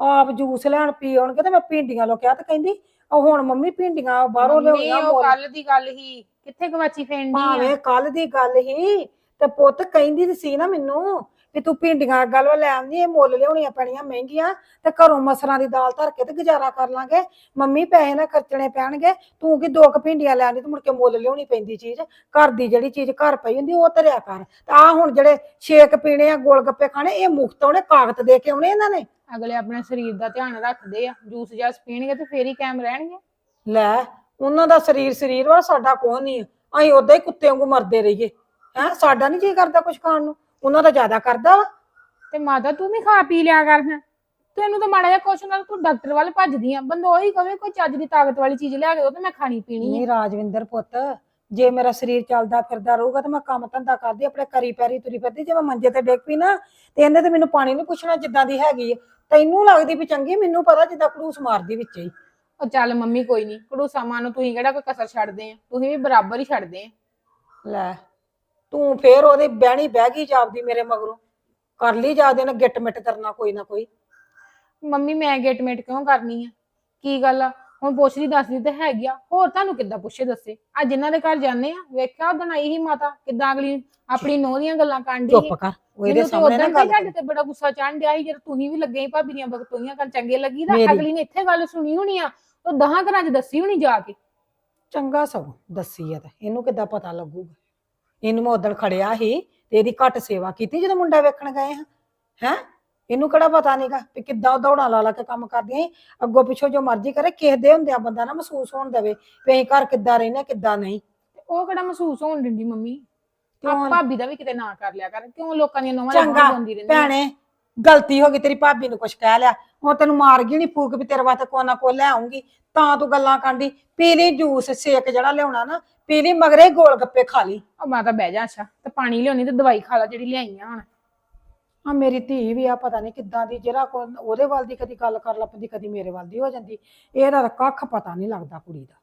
ਆਪ ਜੂਸ ਲੈਣ ਪੀ ਆਉਣਗੇ ਤੇ ਮੈਂ ਭਿੰਡੀਆਂ ਲੋ ਕਿਹਾ ਤੇ ਕਹਿੰਦੀ ਉਹ ਹੁਣ ਮੰਮੀ ਭਿੰਡੀਆਂ ਬਾਹਰੋਂ ਮੰਮੀ, ਲਿਆਉਣੀਆਂ ਉਹ। ਕੱਲ ਦੀ ਗੱਲ ਹੀ ਕਿੱਥੇ ਗਵਾਚੀ ਫੇਂਡੀ ਆ? ਭਾਵੇਂ ਕੱਲ ਦੀ ਗੱਲ ਹੀ ਤੇ ਪੁੱਤ ਕਹਿੰਦੀ ਤੇ ਸੀ ਨਾ ਮੈਨੂੰ ਵੀ ਤੂੰ ਭਿੰਡੀਆਂ ਗੱਲ ਲੈ ਆਉਂਦੀ ਇਹ ਮੁੱਲ ਲਿਆਉਣੀਆਂ ਪੈਣੀਆਂ ਮਹਿੰਗੀਆਂ ਤੇ ਘਰੋਂ ਮਸਰਾਂ ਦੀ ਦਾਲ ਧਰ ਕੇ ਤੇ ਗੁਜ਼ਾਰਾ ਕਰ ਲਾਂਗੇ। ਮੰਮੀ ਪੈਸੇ ਨਾ ਖਰਚਣੇ ਪੈਣਗੇ ਤੂੰ ਕੀ ਦੋ ਕੁ ਭਿੰਡੀਆਂ ਲੈਣੀ ਤੇ ਮੁੜ ਕੇ ਮੁੱਲ ਲਿਆਉਣੀ ਪੈਂਦੀ ਚੀਜ਼ ਘਰ ਦੀ ਜਿਹੜੀ ਚੀਜ਼ ਘਰ ਪਈ ਹੁੰਦੀ ਉਹ ਧਰਿਆ ਕਰ। ਤੇ ਆ ਹੁਣ ਜਿਹੜੇ ਛੇਕ ਪੀਣੇ ਆ ਗੋਲ ਗੱਪੇ ਖਾਣੇ ਇਹ ਮੁਫਤ ਆਉਣੇ ਕਾਗਜ਼ ਦੇ ਕੇ ਆਉਣੇ ਇਹਨਾਂ ਨੇ? ਅਗਲੇ ਆਪਣੇ ਸਰੀਰ ਦਾ ਧਿਆਨ ਰੱਖਦੇ ਆ ਜੂਸ ਜਾਸ ਪੀਣਗੇ ਤੇ ਫੇਰ ਹੀ ਕਾਇਮ ਰਹਿਣਗੇ। ਲੈ ਉਹਨਾਂ ਦਾ ਸਰੀਰ ਸਰੀਰ ਵਾ ਸਾਡਾ ਕੋਈ ਨਹੀਂ ਅਸੀਂ ਉਦਾਂ ਹੀ ਕੁੱਤੇ ਵਾਂਗੂ ਮਰਦੇ ਰਹੀਏ। ਹੈ ਸਾਡਾ ਨਹੀਂ ਜੀ ਕਰਦਾ ਕੁਝ ਖਾਣ ਨੂੰ। ਉਹਨਾਂ ਦਾ ਜ਼ਿਆਦਾ ਕਰਦਾ ਵਾ। ਤੇ ਮਾਤਾ ਤੂੰ ਵੀ ਖਾ ਪੀ ਲਿਆ ਕਰ ਫਿਰ। ਤੈਨੂੰ ਤਾਂ ਮਾੜਾ ਜਿਹਾ ਕੁਛ ਨਾਲ ਤੂੰ ਡਾਕਟਰ ਵੱਲ ਭੱਜਦੀ ਆ। ਬੰਦਾ ਉਹੀ ਕਵੇ ਕੋਈ ਚੱਜ ਦੀ ਤਾਕਤ ਵਾਲੀ ਚੀਜ਼ ਲਿਆ ਕੇ ਦੋ ਤੇ ਮੈਂ ਖਾਣੀ ਪੀਣੀ ਨਹੀਂ ਆ ਰਾਜਵਿੰਦਰ ਪੁੱਤ ਜੇ ਮੇਰਾ ਸਰੀਰ ਚੱਲਦਾ ਫਿਰਦਾ ਰਹੂਗਾ ਤੇ ਮੈਂ ਕੰਮ ਧੰਦਾ ਕਰਦੀ ਆਪਣੇ ਕਰੀ ਪੈਰੀ ਤੁਰੀ ਫਿਰਦੀ ਜੇ ਮੈਂ ਮੰਜੇ ਤੇ ਡਿੱਗ ਪਈ ਨਾ ਤੇ ਇਹਨੇ ਤੇ ਮੈਨੂੰ ਪਾਣੀ ਨਹੀਂ ਪੁੱਛਣਾ ਜਿੱਦਾਂ ਦੀ ਹੈਗੀ ਆ। ਤੈਨੂੰ ਲੱਗਦੀ ਵੀ ਚੰਗੀ ਮੈਨੂੰ ਪਤਾ ਜਿੱਦਾਂ ਕੜੂਸ ਮਾਰਦੀ ਵਿੱਚ ਹੀ। ਉਹ ਚੱਲ ਮੰਮੀ ਕੋਈ ਨਹੀਂ ਕੜੂ ਸਾਮਾਨ ਨੂੰ ਤੁਸੀਂ ਕਿਹੜਾ ਕੋਈ ਕਸਰ ਛੱਡਦੇ ਆ? ਤੁਸੀਂ ਵੀ ਬਰਾਬਰ ਹੀ ਛੱਡਦੇ ਆ। ਲੈ ਤੂੰ ਫੇਰ ਉਹਦੇ ਬਹਿਣੀ ਬਹਿ ਗਈ ਜਾਪਦੀ ਮੇਰੇ ਮਗਰੋਂ। ਕਰ ਲਈ ਜਾਦੇ ਨਾ ਗਿੱਟ ਮਿੱਟ ਕਰਨਾ ਕੋਈ ਨਾ ਕੋਈ। ਮੰਮੀ ਮੈਂ ਗੇਟਮੇਟ ਕਿਉਂ ਕਰਨੀ ਆ? ਕੀ ਗੱਲ ਆ? ਹੁਣ ਪੁੱਛਦੀ ਦੱਸਦੀ ਤੇ ਹੈਗੀ ਆ। ਹੋਰ ਤੁਹਾਨੂੰ ਕਿੱਦਾਂ ਪੁੱਛੇ ਦੱਸੇ? ਆ ਜਿਨ੍ਹਾਂ ਦੇ ਘਰ ਜਾਂਦੇ ਆ। ਵੇਖਿਆ ਉਦੋਂ ਆਈ ਹੀ ਮਾਤਾ ਕਿੱਦਾਂ ਅਗਲੀ ਆਪਣੀ ਨੋਹ ਦੀਆਂ ਗੱਲਾਂ ਕਰਨ ਦੀ ਚੁੱਪ ਕਰ ਉਹ ਇਹਦੇ ਮੈਨੂੰ ਤੇ ਸਾਹਮਣੇ ਨਾ ਗੱਲ ਤੁਹਾਡੇ ਕਰੀ। ਤੇ ਬੜਾ ਗੁੱਸਾ ਚੜ੍ਹਨ ਡਿਆ ਸੀ ਜਦ ਤੁਸੀਂ ਵੀ ਲੱਗੇ ਸੀ ਭਾਬੀ ਦੀਆਂ ਬਗਤੋਈਆਂ ਕਰਨ ਚੰਗੇ ਲੱਗੀ ਤਾਂ ਮੇਰੀ- ਅਗਲੀ ਨੇ ਇੱਥੇ ਗੱਲ ਸੁਣੀ ਹੋਣੀ ਆ। ਉਹ ਦਹਾਂ ਘਰਾਂ 'ਚ ਦੱਸੀ ਹੋਣੀ ਜਾ ਕੇ। ਚੰਗਾ ਸਗੋਂ ਦੱਸੀ ਆ ਤੇ। ਇਹਨੂੰ ਕਿੱਦਾਂ ਪਤਾ ਲੱਗੂਗਾ? ਇਹਨੂੰ ਮੈਂ ਖੜਿਆ ਸੀ ਤੇ ਇਹਦੀ ਘੱਟ ਸੇਵਾ ਕੀਤੀ ਜਦੋਂ ਮੁੰਡਾ ਵੇਖਣ ਗਏ ਹਾਂ। ਹੈ? ਇਹਨੂੰ ਕਿਹੜਾ ਪਤਾ ਨਹੀਂਗਾ ਕਿ ਕਿੱਦਾਂ ਦੌੜਾਂ ਲਾ ਲਾ ਕੇ ਕੰਮ ਕਰਦੀਆਂ ਸੀ। ਅੱਗੋਂ ਪਿੱਛੋਂ ਜੋ ਮਰਜ਼ੀ ਕਰੇ ਕਿਸੇ ਦੇ ਹੁੰਦਿਆਂ ਬੰਦਾ ਨਾ ਮਹਿਸੂਸ ਹੋਣ ਦੇਵੇ ਵੀ ਅਸੀਂ ਘਰ ਕਿੱਦਾਂ ਰਹਿੰਦੇ ਕਿੱਦਾਂ ਨਹੀਂ। ਉਹ ਕਿਹੜਾ ਮਹਿਸੂਸ ਹੋਣ ਦਿੰਦੀ ਮੰਮੀ? ਆ ਕਿਉਂ? ਭਾਬੀ ਦਾ ਵੀ ਕਿਤੇ ਨਾ ਕਰ ਲਿਆ ਕਰ। ਕਿਉਂ ਲੋਕਾਂ ਦੀਆਂ ਨੋਵਾਂ ਚੰਗਾ, ਆ? ਭੈਣੇ ਗਲਤੀ ਹੋ ਗਈ ਤੇਰੀ ਭਾਬੀ ਨੂੰ ਕੁਛ ਕਹਿ ਲਿਆ। ਉਹ ਤੈਨੂੰ ਮਾਰ ਗਈ ਨਹੀਂ ਫੂਕ ਵੀ ਤੇਰੇ ਵਾਸਤੇ ਕੋ ਨਾ ਕੋ ਲੈ ਆਉਂਗੀ ਤਾਂ ਤੂੰ ਗੱਲਾਂ ਕਾਂਡੀ ਪੀ ਲਈ ਜੂਸ ਸੇਕ ਜਿਹੜਾ ਲਿਆਉਣਾ ਨਾ ਪੀ ਲਈ ਮਗਰੇ ਗੋਲ ਗੱਪੇ ਖਾ ਲਈ। ਉਹ ਮਾਤਾ ਬਹਿ ਜਾ ਅੱਛਾ ਤੇ ਪਾਣੀ ਲਿਆਉਣੀ ਤੇ ਦਵਾਈ ਖਾ ਲਾ ਜਿਹੜੀ ਲਿਆਈਆਂ ਹੁਣ। ਆ ਮੇਰੀ ਧੀ ਵੀ ਆ ਪਤਾ ਨਹੀਂ ਕਿੱਦਾਂ ਦੀ ਜਿਹੜਾ ਕੋ ਉਹਦੇ ਵੱਲ ਦੀ ਕਦੀ ਗੱਲ ਕਰ ਲੱਪਦੀ ਕਦੀ ਮੇਰੇ ਵੱਲ ਦੀ ਹੋ ਜਾਂਦੀ। ਇਹਦਾ ਤਾਂ ਕੱਖ ਪਤਾ ਨਹੀਂ ਲੱਗਦਾ ਕੁੜੀ ਦਾ।